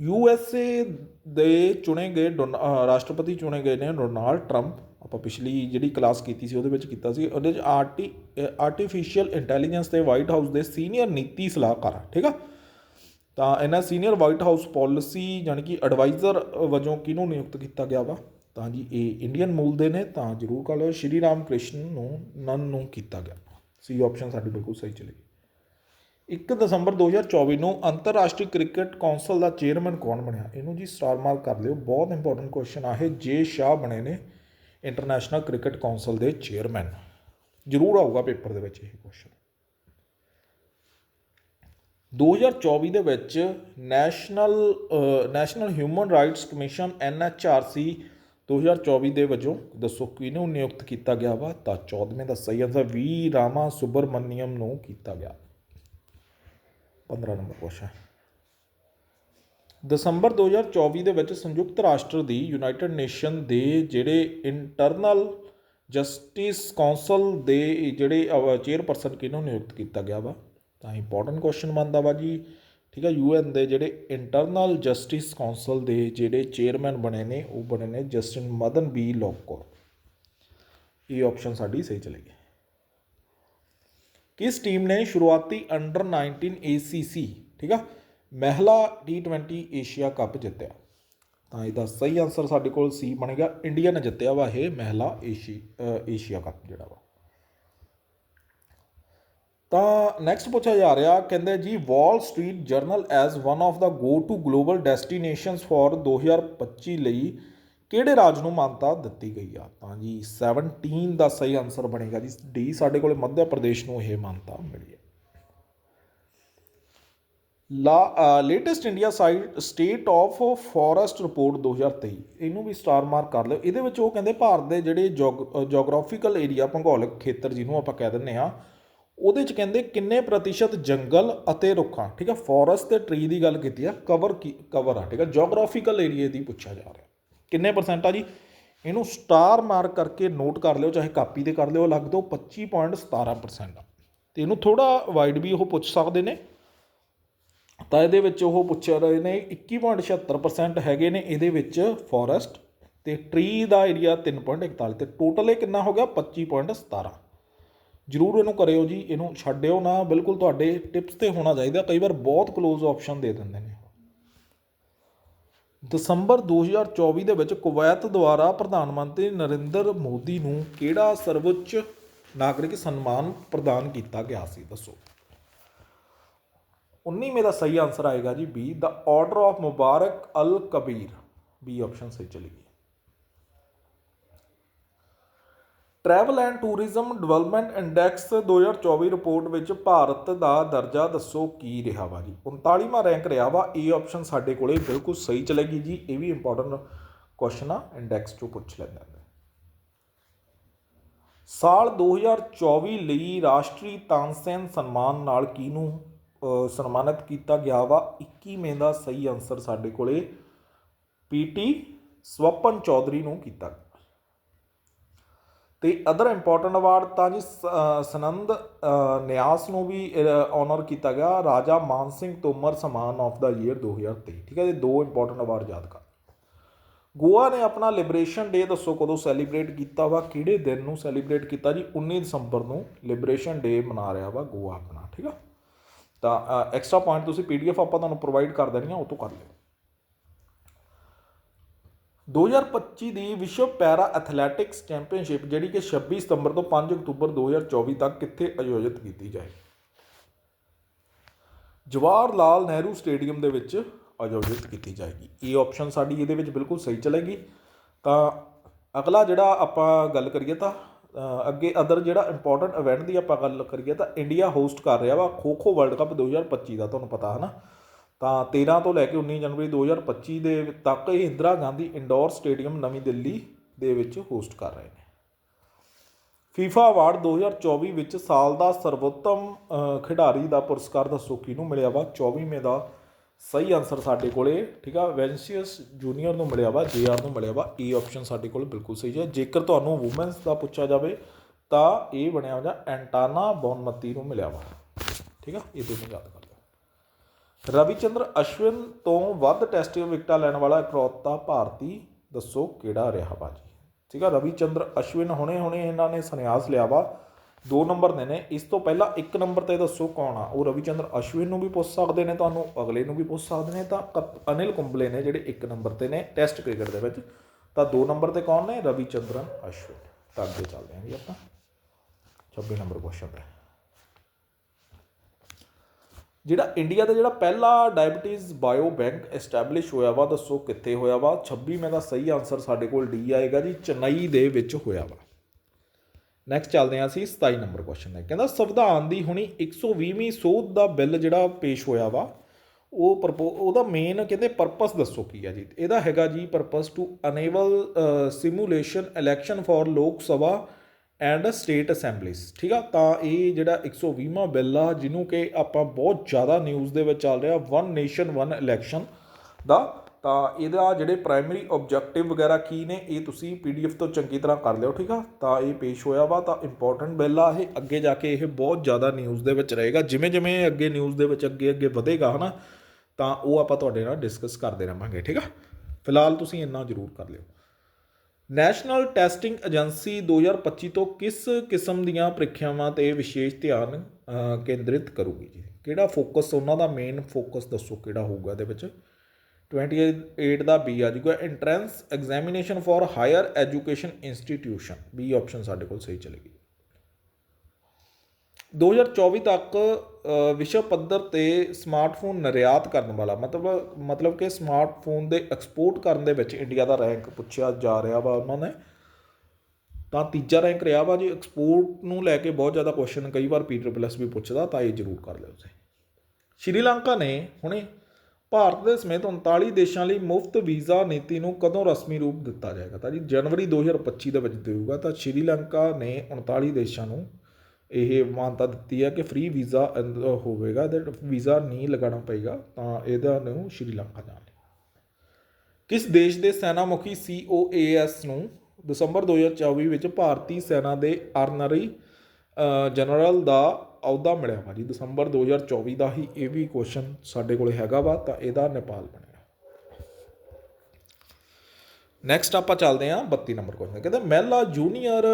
ਯੂ ਐਸ ਏ ਦੇ ਚੁਣੇ ਗਏ ਡੋਨ- ਰਾਸ਼ਟਰਪਤੀ ਚੁਣੇ ਗਏ ਨੇ ਡੋਨਾਲਡ ਟਰੰਪ। ਆਪਾਂ ਪਿਛਲੀ ਜਿਹੜੀ ਕਲਾਸ ਕੀਤੀ ਸੀ, ਉਹਦੇ ਵਿੱਚ ਕੀਤਾ ਸੀ। ਉਹਦੇ ਚ ਆਰਟੀ ਆਰਟੀਫੀਸ਼ੀਅਲ ਇੰਟੈਲੀਜੈਂਸ ਤੇ ਵਾਈਟ ਹਾਊਸ ਦੇ ਸੀਨੀਅਰ ਨੀਤੀ ਸਲਾਹਕਾਰ ਠੀਕ ਆ? ਤਾਂ ਇਹਨਾਂ ਸੀਨੀਅਰ ਵਾਈਟ ਹਾਊਸ ਪਾਲਿਸੀ ਯਾਨੀ ਕਿ ਐਡਵਾਈਜ਼ਰ ਵਜੋਂ ਕਿਹਨੂੰ ਨਿਯੁਕਤ ਕੀਤਾ ਗਿਆ ਵਾ? ਤਾਂ ਜੀ ਇਹ ਇੰਡੀਅਨ ਮੂਲ ਦੇ ਨੇ, ਤਾਂ ਜ਼ਰੂਰ ਕਰ ਲਿਓ। ਸ਼੍ਰੀ ਰਾਮ ਕ੍ਰਿਸ਼ਨ ਨੂੰ, ਨਨ ਨੂੰ ਕੀਤਾ ਗਿਆ। ਸੀ ਆਪਸ਼ਨ ਸਾਡੀ ਬਿਲਕੁਲ ਸਹੀ ਚਲੇਗੀ। 1 ਦਸੰਬਰ 2024 ਨੂੰ ਅੰਤਰਰਾਸ਼ਟਰੀ ਕ੍ਰਿਕਟ ਕੌਂਸਲ ਦਾ ਚੇਅਰਮੈਨ ਕੌਣ ਬਣਿਆ? ਇਹਨੂੰ ਜੀ ਸਟਾਰ ਮਾਰਕ ਕਰ ਲਿਓ। ਬਹੁਤ ਇੰਪੋਰਟੈਂਟ ਕੁਐਸਚਨ ਆ ਇਹ। ਜੇ ਸ਼ਾਹ ਬਣੇ ਨੇ ਇੰਟਰਨੈਸ਼ਨਲ ਕ੍ਰਿਕਟ ਕੌਂਸਲ ਦੇ ਚੇਅਰਮੈਨ। ਜ਼ਰੂਰ ਆਊਗਾ ਪੇਪਰ ਦੇ ਵਿੱਚ ਇਹ ਕੁਐਸਚਨ 2024 ਦੇ ਵਿੱਚ national national human rights commission NHRC 2024 ਦੇ ਵਜੋਂ, ਦੱਸੋ ਕਿਹਨੂੰ ਨਿਯੁਕਤ ਕੀਤਾ ਗਿਆ ਵਾ? ਤਾਂ 14ਵੇਂ ਦਾ ਸਹੀ ਆਨਸਰ ਵੀ ਰਾਮਾ ਸੁਬਰਮਨੀਅਮ ਨੂੰ ਕੀਤਾ ਗਿਆ। 15 ਨੰਬਰ ਕੁਐਸਚਨ ਦਸੰਬਰ 2024 ਦੇ ਵਿੱਚ ਸੰਯੁਕਤ ਰਾਸ਼ਟਰ ਦੀ ਯੂਨਾਈਟਿਡ ਨੇਸ਼ਨ ਦੇ ਜਿਹੜੇ ਇੰਟਰਨਲ ਜਸਟਿਸ ਕਾਉਂਸਲ ਦੇ ਜਿਹੜੇ ਚੇਅਰਪਰਸਨ ਕਿਹਨੂੰ ਨਿਯੁਕਤ ਕੀਤਾ ਗਿਆ ਵਾ? ਤਾਂ ਇੰਪੋਰਟੈਂਟ ਕੁਐਸਚਨ ਬਣਦਾ ਵਾ ਜੀ। ਠੀਕ ਹੈ ਯੂਐਨ ਦੇ ਜਿਹੜੇ ਇੰਟਰਨਲ ਜਸਟਿਸ ਕਾਉਂਸਲ ਦੇ ਜਿਹੜੇ ਚੇਅਰਮੈਨ ਬਣੇ ਨੇ, ਉਹ ਬਣੇ ਨੇ ਜਸਟਿਨ ਮਦਨ ਬੀ ਲੋਕਰ। ਇਹ ਆਪਸ਼ਨ ਸਾਡੀ ਸਹੀ ਚਲੇਗੀ ਕਿਸ ਟੀਮ ਨੇ ਸ਼ੁਰੂਆਤੀ ਅੰਡਰ 19 ACC ਠੀਕ ਆ, ਮਹਿਲਾ T20 ਏਸ਼ੀਆ ਕੱਪ ਜਿੱਤਿਆ? ਤਾਂ ਇਹਦਾ ਸਹੀ ਆਨਸਰ ਸਾਡੇ ਕੋਲ ਸੀ ਬਣੇਗਾ ਇੰਡੀਆ ਨੇ ਜਿੱਤਿਆ ਵਾ ਇਹ ਮਹਿਲਾ ਏਸ਼ੀ ਏਸ਼ੀਆ ਕੱਪ ਜਿਹੜਾ ਵਾ। ਤਾਂ ਨੈਕਸਟ ਪੁੱਛਿਆ ਜਾ ਰਿਹਾ, ਕਹਿੰਦੇ ਜੀ Wall Street Journal as one of the go to global destinations for 2025 ਲਈ ਕਿਹੜੇ ਰਾਜ ਨੂੰ ਮਾਨਤਾ ਦਿੱਤੀ ਗਈ ਆ? ਤਾਂ ਜੀ 17 ਦਾ ਸਹੀ ਆਨਸਰ ਬਣੇਗਾ ਜੀ। ਡੀ ਸਾਡੇ ਕੋਲੇ ਮੱਧ ਪ੍ਰਦੇਸ਼ ਨੂੰ ਇਹ ਮਾਨਤਾ ਮਿਲੀ ਹੈ। ਲਾ latest India site state of forest report 2023 ਇਹਨੂੰ ਵੀ ਸਟਾਰ ਮਾਰਕ ਕਰ ਲਿਓ। ਇਹਦੇ ਵਿੱਚ ਉਹ ਕਹਿੰਦੇ ਭਾਰਤ ਦੇ ਜਿਹੜੇ ਜੀਓਗ੍ਰਾਫੀਕਲ ਏਰੀਆ ਭੂਗੋਲਿਕ ਖੇਤਰ ਜਿਹਨੂੰ ਆਪਾਂ ਕਹਿ ਦਿੰਨੇ ਆ ਉਹਦੇ ਚ ਕਹਿੰਦੇ ਕਿੰਨੇ ਪ੍ਰਤੀਸ਼ਤ ਜੰਗਲ ਅਤੇ ਰੁੱਖਾਂ, ਠੀਕ ਆ? ਫੋਰੈਸਟ ਤੇ ਟ੍ਰੀ ਦੀ ਗੱਲ ਕੀਤੀ ਆ ਕਵਰ ਕਵਰ ਆ, ਠੀਕ ਆ? ਜੀਓਗ੍ਰਾਫੀਕਲ ਏਰੀਆ ਦੀ ਪੁੱਛਿਆ ਜਾ ਰਿਹਾ। ਕਿੰਨੇ ਪਰਸੈਂਟ ਆ ਜੀ? ਇਹਨੂੰ ਸਟਾਰ ਮਾਰਕ ਕਰਕੇ ਨੋਟ ਕਰ ਲਿਓ, ਚਾਹੇ ਕਾਪੀ ਤੇ ਕਰ ਲਿਓ ਲੱਗ ਦੋ 25.17% ਆ। ਤੇ ਇਹਨੂੰ ਥੋੜਾ ਵਾਈਡ ਵੀ ਉਹ ਪੁੱਛ ਸਕਦੇ ਨੇ। ਤਾਂ ਇਹਦੇ ਵਿੱਚ ਉਹ ਪੁੱਛ ਰਹੇ ਨੇ 21.76% ਹੈਗੇ ਨੇ ਇਹਦੇ ਵਿੱਚ ਫੋਰੈਸਟ ਤੇ ਟ੍ਰੀ ਦਾ ਏਰੀਆ 3.41 ਤੇ ਟੋਟਲ ਇਹ ਕਿੰਨਾ ਹੋ ਗਿਆ? 25.17 ਜਰੂਰ ਇਹਨੂੰ ਕਰਿਓ ਜੀ, ਇਹਨੂੰ ਛੱਡਿਓ ਨਾ। ਬਿਲਕੁਲ ਤੁਹਾਡੇ ਟਿਪਸ ਤੇ ਹੋਣਾ ਚਾਹੀਦਾ। ਕਈ ਵਾਰ ਬਹੁਤ ਕਲੋਜ਼ ਆਪਸ਼ਨ ਦੇ ਦਿੰਦੇ ਨੇ। ਦਸੰਬਰ 2024 ਦੇ ਵਿੱਚ ਕੁਵੈਤ ਦੁਆਰਾ ਪ੍ਰਧਾਨ ਮੰਤਰੀ ਨਰਿੰਦਰ ਮੋਦੀ ਨੂੰ ਕਿਹੜਾ ਸਰਵਉੱਚ ਨਾਗਰਿਕ ਸਨਮਾਨ ਪ੍ਰਦਾਨ ਕੀਤਾ ਗਿਆ ਸੀ? ਦੱਸੋ। 19ਵੇਂ ਮੇਰਾ ਸਹੀ ਆਨਸਰ ਆਏਗਾ ਜੀ B the order of Mubarak Al Kabeer B option ਸਹੀ ਚਲੀ ਗਈ। Travel and tourism development index 2024 report ਵਿੱਚ ਭਾਰਤ ਦਾ ਦਰਜਾ ਦੱਸੋ ਕੀ ਰਿਹਾ ਵਾ ਜੀ? 39ਵਾਂ ਰੈਂਕ ਰਿਹਾ ਵਾ ਇਹ ਆਪਸ਼ਨ ਸਾਡੇ ਕੋਲੇ ਬਿਲਕੁਲ ਸਹੀ ਚਲੇਗੀ ਜੀ ਇਹ ਵੀ ਇੰਪੋਰਟੈਂਟ ਕੁਐਸਚਨ ਆ ਇੰਡੈਕਸ ਚੋਂ ਪੁੱਛ ਲੈਂਦਾ ਹੈ। ਸਾਲ 2024 ਲਈ ਰਾਸ਼ਟਰੀ ਤਾਨਸੇਨ ਸਨਮਾਨ ਨਾਲ ਕਿਹਨੂੰ ਅ, ਸਨਮਾਨਿਤ ਕੀਤਾ ਗਿਆ ਵਾ? 21ਵੇਂ ਦਾ ਸਹੀ ਆਨਸਰ ਸਾਡੇ ਕੋਲੇ ਪੀਟੀ ਸਵਪਨ ਚੌਧਰੀ ਨੂੰ ਕੀਤਾ ਤੇ ਅਦਰ ਇੰਪੋਰਟੈਂਟ ਅਵਾਰਡ ਤਾਂ ਜੀ ਸਨੰਦ ਨਿਆਸ ਨੂੰ ਵੀ ਆਨਰ ਕੀਤਾ ਗਿਆ। ਰਾਜਾ ਮਾਨ ਸਿੰਘ ਤੋਮਰ ਸਮਾਨ ਆਫ ਦਾ ਈਅਰ 2023 ਠੀਕ ਹੈ ਇਹ ਦੋ ਇੰਪੋਰਟੈਂਟ ਅਵਾਰਡ ਯਾਦ ਕਰ। ਗੋਆ ਨੇ ਆਪਣਾ ਲਿਬਰੇਸ਼ਨ ਡੇ ਦੱਸੋ ਕਦੋਂ ਸੈਲੀਬ੍ਰੇਟ ਕੀਤਾ ਵਾ? ਕਿਹੜੇ ਦਿਨ ਨੂੰ ਸੈਲੀਬ੍ਰੇਟ ਕੀਤਾ ਜੀ? 19 ਦਸੰਬਰ ਨੂੰ ਲਿਬਰੇਸ਼ਨ ਡੇ ਮਨਾ ਰਿਹਾ ਵਾ ਗੋਆ ਆਪਣਾ। ਠੀਕ ਆ? ਤਾਂ ਐਕਸਟਰਾ ਪੁਆਇੰਟ ਤੁਸੀਂ ਪੀਡੀਐਫ ਆਪਾਂ ਤੁਹਾਨੂੰ ਪ੍ਰੋਵਾਈਡ ਕਰ ਦੇਣੀ ਆ ਉਹ ਤੋਂ ਕਰ ਲਿਓ। 2025 ਦੀ ਵਿਸ਼ਵ ਪੈਰਾ ਐਥਲੈਟਿਕਸ ਚੈਂਪੀਅਨਸ਼ਿਪ, ਜਿਹੜੀ ਕਿ 26 ਸਤੰਬਰ ਤੋਂ 5 ਅਕਤੂਬਰ 2024 ਤੱਕ ਕਿੱਥੇ ਆਯੋਜਿਤ ਕੀਤੀ ਜਾਏ? ਜਵਾਹਰ ਲਾਲ ਨਹਿਰੂ ਸਟੇਡੀਅਮ ਦੇ ਵਿੱਚ ਆਯੋਜਿਤ ਕੀਤੀ ਜਾਏਗੀ। ਇਹ ਆਪਸ਼ਨ ਸਾਡੀ ਇਹਦੇ ਵਿੱਚ ਬਿਲਕੁਲ ਸਹੀ ਚਲੇਗੀ। ਤਾਂ ਅਗਲਾ ਜਿਹੜਾ ਆਪਾਂ ਗੱਲ ਕਰੀਏ ਤਾਂ ਅੱਗੇ ਅਦਰ ਜਿਹੜਾ ਇੰਪੋਰਟੈਂਟ ਇਵੈਂਟ ਦੀ ਆਪਾਂ ਗੱਲ ਕਰੀਏ ਤਾਂ ਇੰਡੀਆ ਹੋਸਟ ਕਰ ਰਿਹਾ ਵਾ ਖੋ ਖੋ ਵਰਲਡ ਕੱਪ 2025 ਦਾ, ਤੁਹਾਨੂੰ ਪਤਾ ਹੈ ਨਾ ਤਾਂ 13 ਤੋਂ ਲੈ ਕੇ 19 ਜਨਵਰੀ 2025 ਦੇ ਤੱਕ ਇਹ ਇੰਦਰਾ ਗਾਂਧੀ ਇੰਡੋਰ ਸਟੇਡੀਅਮ ਨਵੀਂ ਦਿੱਲੀ ਦੇ ਵਿੱਚ ਹੋਸਟ ਕਰ ਰਹੇ ਨੇ। ਫੀਫਾ ਅਵਾਰਡ 2024 ਵਿੱਚ ਸਾਲ ਦਾ ਸਰਵੋਤਮ ਖਿਡਾਰੀ ਦਾ ਪੁਰਸਕਾਰ ਦੱਸੋ ਕਿਹਨੂੰ ਮਿਲਿਆ ਵਾ? 24ਵੇਂ ਦਾ ਸਹੀ ਆਨਸਰ ਸਾਡੇ ਕੋਲੇ, ਠੀਕ ਆ? ਵੈਂਸੀਅਸ ਜੂਨੀਅਰ ਨੂੰ ਮਿਲਿਆ ਵਾ ਜੇਆਰ ਨੂੰ ਮਿਲਿਆ ਵਾ। ਇਹ ਆਪਸ਼ਨ ਸਾਡੇ ਕੋਲ ਬਿਲਕੁਲ ਸਹੀ ਹੈ। ਜੇਕਰ ਤੁਹਾਨੂੰ ਔਮਨਸ ਦਾ ਪੁੱਛਿਆ ਜਾਵੇ, ਤਾਂ ਇਹ ਬਣਿਆ ਹੋਇਆ ਐਂਟਾਨਾ ਬੌਨਮਤੀ ਨੂੰ ਮਿਲਿਆ ਵਾ। ਠੀਕ ਆ? ਇਹ ਦੋਨੋਂ ਯਾਦ ਕਰ ਰਵੀਚੰਦਰ ਅਸ਼ਵਿਨ ਤੋਂ ਵੱਧ ਟੈਸਟ ਵਿਕਟਾਂ ਲੈਣ ਵਾਲਾ ਇਕਲੌਤਾ ਭਾਰਤੀ, ਦੱਸੋ ਕਿਹੜਾ ਰਿਹਾ ਬਾਜੀ? ਠੀਕ ਆ, ਰਵੀਚੰਦਰ ਅਸ਼ਵਿਨ ਹੁਣੇ ਹੁਣੇ ਇਹਨਾਂ ਨੇ ਸੰਨਿਆਸ ਲਿਆ ਵਾ। ਦੋ ਨੰਬਰ ਦੇ ਨੇ, ਇਸ ਤੋਂ ਪਹਿਲਾਂ ਇੱਕ ਨੰਬਰ ਤੇ ਦੱਸੋ ਕੌਣ ਆ? ਉਹ ਰਵੀਚੰਦਰ ਅਸ਼ਵਿਨ ਨੂੰ ਵੀ ਪੁੱਛ ਸਕਦੇ ਨੇ ਤੁਹਾਨੂੰ, ਅਗਲੇ ਨੂੰ ਵੀ ਪੁੱਛ ਸਕਦੇ ਨੇ, ਤਾਂ ਕਪ- ਅਨਿਲ ਕੁੰਬਲੇ ਨੇ ਜਿਹੜੇ ਇੱਕ ਨੰਬਰ ਤੇ ਨੇ ਟੈਸਟ ਕ੍ਰਿਕਟ ਦੇ ਵਿੱਚ, ਤਾਂ ਦੋ ਨੰਬਰ ਤੇ ਕੌਣ ਨੇ? ਰਵੀਚੰਦਰਨ ਅਸ਼ਵਿਨ। ਤਾਂ ਅੱਗੇ ਚੱਲਦੇ ਹਾਂ ਜੀ ਆਪਾਂ। 26 ਨੰਬਰ ਕੁਐਸਚਨ ਤੇ ਜਿਹੜਾ ਇੰਡੀਆ ਦਾ ਜਿਹੜਾ ਪਹਿਲਾ ਡਾਇਬੀਟੀਜ਼ ਬਾਇਓ ਬੈਂਕ ਐਸਟੈਬਲਿਸ਼ ਹੋਇਆ ਵਾ, ਦੱਸੋ ਕਿੱਥੇ ਹੋਇਆ ਵਾ? 26 ਮੈਂ ਦਾ ਸਹੀ ਆਨਸਰ ਸਾਡੇ ਕੋਲ ਡੀ ਆਏਗਾ ਜੀ, ਚੇਨਈ ਦੇ ਵਿੱਚ ਹੋਇਆ ਵਾ। ਨੈਕਸਟ ਚੱਲਦੇ ਹਾਂ ਅਸੀਂ 27 ਨੰਬਰ ਕੁਐਸਚਨ ਹੈ ਕਹਿੰਦਾ ਸੰਵਿਧਾਨ ਦੀ ਹੁਣੀ 120ਵੀਂ ਸੋਧ ਦਾ ਬਿੱਲ ਜਿਹੜਾ ਪੇਸ਼ ਹੋਇਆ ਵਾ, ਉਹ ਪ੍ਰਪੋ, ਉਹਦਾ ਮੇਨ ਕਹਿੰਦੇ ਪਰਪਸ ਦੱਸੋ ਕੀ ਆ ਜੀ? ਇਹਦਾ ਹੈਗਾ ਜੀ purpose to enable simulation election for Lok Sabha and state ਅਸੈਂਬਲੀਜ਼, ਠੀਕ ਆ? ਤਾਂ ਇਹ ਜਿਹੜਾ 120ਵਾਂ ਬਿੱਲ ਆ, ਜਿਹਨੂੰ ਕਿ ਆਪਾਂ ਬਹੁਤ ਜ਼ਿਆਦਾ ਨਿਊਜ਼ ਦੇ ਵਿੱਚ ਚੱਲ ਰਿਹਾ ਵਨ ਨੇਸ਼ਨ ਵਨ ਇਲੈਕਸ਼ਨ ਦਾ, ਤਾਂ ਇਹਦਾ ਜਿਹੜੇ ਪ੍ਰਾਇਮਰੀ ਆਬਜੈਕਟਿਵ ਵਗੈਰਾ ਕੀ ਨੇ, ਇਹ ਤੁਸੀਂ ਪੀਡੀਐਫ ਤੋਂ ਚੰਗੀ ਤਰ੍ਹਾਂ ਕਰ ਲਿਓ, ਠੀਕ ਆ? ਤਾਂ ਇਹ ਪੇਸ਼ ਹੋਇਆ ਵਾ, ਤਾਂ ਇੰਪੋਰਟੈਂਟ ਬਿੱਲ ਆ ਇਹ, ਅੱਗੇ ਜਾ ਕੇ ਇਹ ਬਹੁਤ ਜ਼ਿਆਦਾ ਨਿਊਜ਼ ਦੇ ਵਿੱਚ ਰਹੇਗਾ, ਜਿਵੇਂ ਜਿਵੇਂ ਅੱਗੇ ਨਿਊਜ਼ ਦੇ ਵਿੱਚ ਅੱਗੇ ਅੱਗੇ ਵਧੇਗਾ, ਹਨਾ? ਤਾਂ ਉਹ ਆਪਾਂ ਤੁਹਾਡੇ ਨਾਲ ਡਿਸਕਸ ਕਰਦੇ ਰਹਾਂਗੇ ਠੀਕ ਆ? ਫਿਲਹਾਲ ਤੁਸੀਂ ਇੰਨਾ ਜ਼ਰੂਰ ਕਰ ਲਿਓ। ਨੈਸ਼ਨਲ ਟੈਸਟਿੰਗ ਏਜੰਸੀ 2025 ਤੋਂ ਕਿਸ ਕਿਸਮ ਦੀਆਂ ਪ੍ਰੀਖਿਆਵਾਂ ਤੇ ਵਿਸ਼ੇਸ਼ ਧਿਆਨ ਕੇਂਦਰਿਤ ਕਰੂਗੀ ਜੀ? ਕਿਹੜਾ ਫੋਕਸ, ਉਹਨਾਂ ਦਾ ਮੇਨ ਫੋਕਸ ਦੱਸੋ ਕਿਹੜਾ ਹੋਊਗਾ ਇਹਦੇ ਵਿੱਚ? 28 ਦਾ ਬੀ ਆ ਜੂਗਾ entrance examination for higher education institution B option ਸਾਡੇ ਕੋਲ ਸਹੀ ਚਲੇਗੀ। 2024 ਤੱਕ ਵਿਸ਼ਵ ਪੱਧਰ ਤੇ ਸਮਾਰਟਫੋਨ ਨਿਰਯਾਤ ਕਰਨ ਵਾਲਾ, ਮਤਲਬ ਮਤਲਬ ਕਿ ਸਮਾਰਟਫੋਨ ਦੇ ਐਕਸਪੋਰਟ ਕਰਨ ਦੇ ਵਿੱਚ ਇੰਡੀਆ ਦਾ ਰੈਂਕ ਪੁੱਛਿਆ ਜਾ ਰਿਹਾ ਵਾ ਉਹਨਾਂ ਨੇ। ਤਾਂ ਤੀਜਾ ਰੈਂਕ ਰਿਹਾ ਵਾ ਜੀ ਐਕਸਪੋਰਟ ਨੂੰ ਲੈ ਕੇ ਬਹੁਤ ਜ਼ਿਆਦਾ ਕੁਐਸਚਨ ਕਈ ਵਾਰ ਪੀਟਰ ਪਲੱਸ ਵੀ ਪੁੱਛਦਾ, ਤਾਂ ਇਹ ਜ਼ਰੂਰ ਕਰ ਲਿਓ ਤੁਸੀਂ। ਸ਼੍ਰੀਲੰਕਾ ਨੇ ਹੁਣੇ ਭਾਰਤ ਦੇ ਸਮੇਤ 39 ਦੇਸ਼ਾਂ ਲਈ ਮੁਫਤ ਵੀਜ਼ਾ ਨੀਤੀ ਨੂੰ ਕਦੋਂ ਰਸਮੀ ਰੂਪ ਦਿੱਤਾ ਜਾਏਗਾ? ਤਾਂ ਜੀ, ਜਨਵਰੀ 2025 ਦੇ ਵਿੱਚ ਦੇਊਗਾ, ਤਾਂ ਸ਼੍ਰੀਲੰਕਾ ਨੇ 39 ਦੇਸ਼ਾਂ ਨੂੰ ਇਹ ਮਾਨਤਾ ਦਿੱਤੀ ਹੈ ਕਿ ਫ੍ਰੀ ਵੀਜ਼ਾ ਹੋਵੇਗਾ ਤੇ ਵੀਜ਼ਾ ਨਹੀਂ ਲਗਾਉਣਾ ਪਏਗਾ, ਤਾਂ ਇਹਦਾ ਨੂੰ ਸ਼੍ਰੀਲੰਕਾ ਜਾਣ ਲਈ। ਕਿਸ ਦੇਸ਼ ਦੇ ਸੈਨਾ ਮੁਖੀ COAS ਨੂੰ ਦਸੰਬਰ 2024 ਵਿੱਚ ਭਾਰਤੀ ਸੈਨਾ ਦੇ ਆਰਨਰੀ ਜਨਰਲ ਦਾ ਅਹੁਦਾ ਮਿਲਿਆ ਵਾ ਜੀ। ਦਸੰਬਰ 2024 ਦਾ ਹੀ ਇਹ ਵੀ ਕੁਐਸਚਨ ਸਾਡੇ ਕੋਲ ਹੈਗਾ ਵਾ, ਤਾਂ ਇਹਦਾ ਨੇਪਾਲ ਬਣਿਆ। ਨੈਕਸਟ ਆਪਾਂ ਚੱਲਦੇ ਹਾਂ 32 ਨੰਬਰ ਕੁਐਸਚਨ ਕਹਿੰਦੇ, ਮਹਿਲਾ ਜੂਨੀਅਰ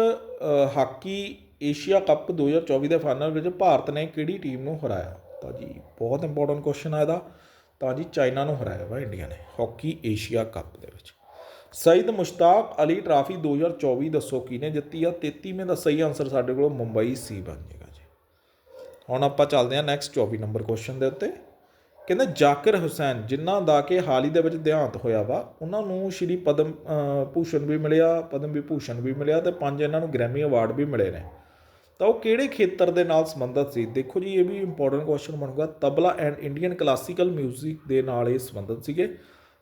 ਹਾਕੀ ਏਸ਼ੀਆ ਕੱਪ 2024 ਦੇ ਫਾਈਨਲ ਵਿੱਚ ਭਾਰਤ ਨੇ ਕਿਹੜੀ ਟੀਮ ਨੂੰ ਹਰਾਇਆ? ਤਾਂ ਜੀ, ਬਹੁਤ ਇੰਪੋਰਟੈਂਟ ਕੁਐਸਚਨ ਆ ਇਹਦਾ। ਤਾਂ ਜੀ, ਚਾਈਨਾ ਨੂੰ ਹਰਾਇਆ ਵਾ ਇੰਡੀਆ ਨੇ, ਹਾਕੀ ਏਸ਼ੀਆ ਕੱਪ ਦੇ ਵਿੱਚ। ਸਈਦ ਮੁਸ਼ਤਾਕ ਅਲੀ ਟਰਾਫੀ 2024 ਦੱਸੋ ਕਿਹਨੇ ਜਿੱਤੀ ਆ? 33ਵੇਂ ਦਾ ਸਹੀ ਆਨਸਰ ਸਾਡੇ ਕੋਲ ਮੁੰਬਈ ਸੀ ਬਣ ਜਾਏਗਾ ਜੀ। ਹੁਣ ਆਪਾਂ ਚੱਲਦੇ ਹਾਂ ਨੈਕਸਟ 24 ਨੰਬਰ ਕੁਐਸਚਨ ਦੇ ਉੱਤੇ। ਕਹਿੰਦੇ, ਜ਼ਾਕਿਰ ਹੁਸੈਨ ਜਿਨ੍ਹਾਂ ਦਾ ਕਿ ਹਾਲ ਹੀ ਦੇ ਵਿੱਚ ਦੇਹਾਂਤ ਹੋਇਆ ਵਾ, ਉਹਨਾਂ ਨੂੰ ਸ਼੍ਰੀ ਪਦਮ ਭੂਸ਼ਣ ਵੀ ਮਿਲਿਆ, ਪਦਮ ਵਿਭੂਸ਼ਣ ਵੀ ਮਿਲਿਆ ਤੇ ਪੰਜ ਇਹਨਾਂ ਨੂੰ ਗ੍ਰੈਮੀ ਅਵਾਰਡ ਵੀ ਮਿਲੇ ਨੇ। ਤਾਂ ਉਹ ਕਿਹੜੇ ਖੇਤਰ ਦੇ ਨਾਲ ਸੰਬੰਧਿਤ ਸੀ? ਦੇਖੋ ਜੀ, ਇਹ ਵੀ ਇੰਪੋਰਟੈਂਟ ਕੁਐਸਚਨ ਬਣੂਗਾ। ਤਬਲਾ ਐਂਡ ਇੰਡੀਅਨ ਕਲਾਸੀਕਲ 뮤직 ਦੇ ਨਾਲ ਇਹ ਸੰਬੰਧਿਤ ਸੀਗੇ।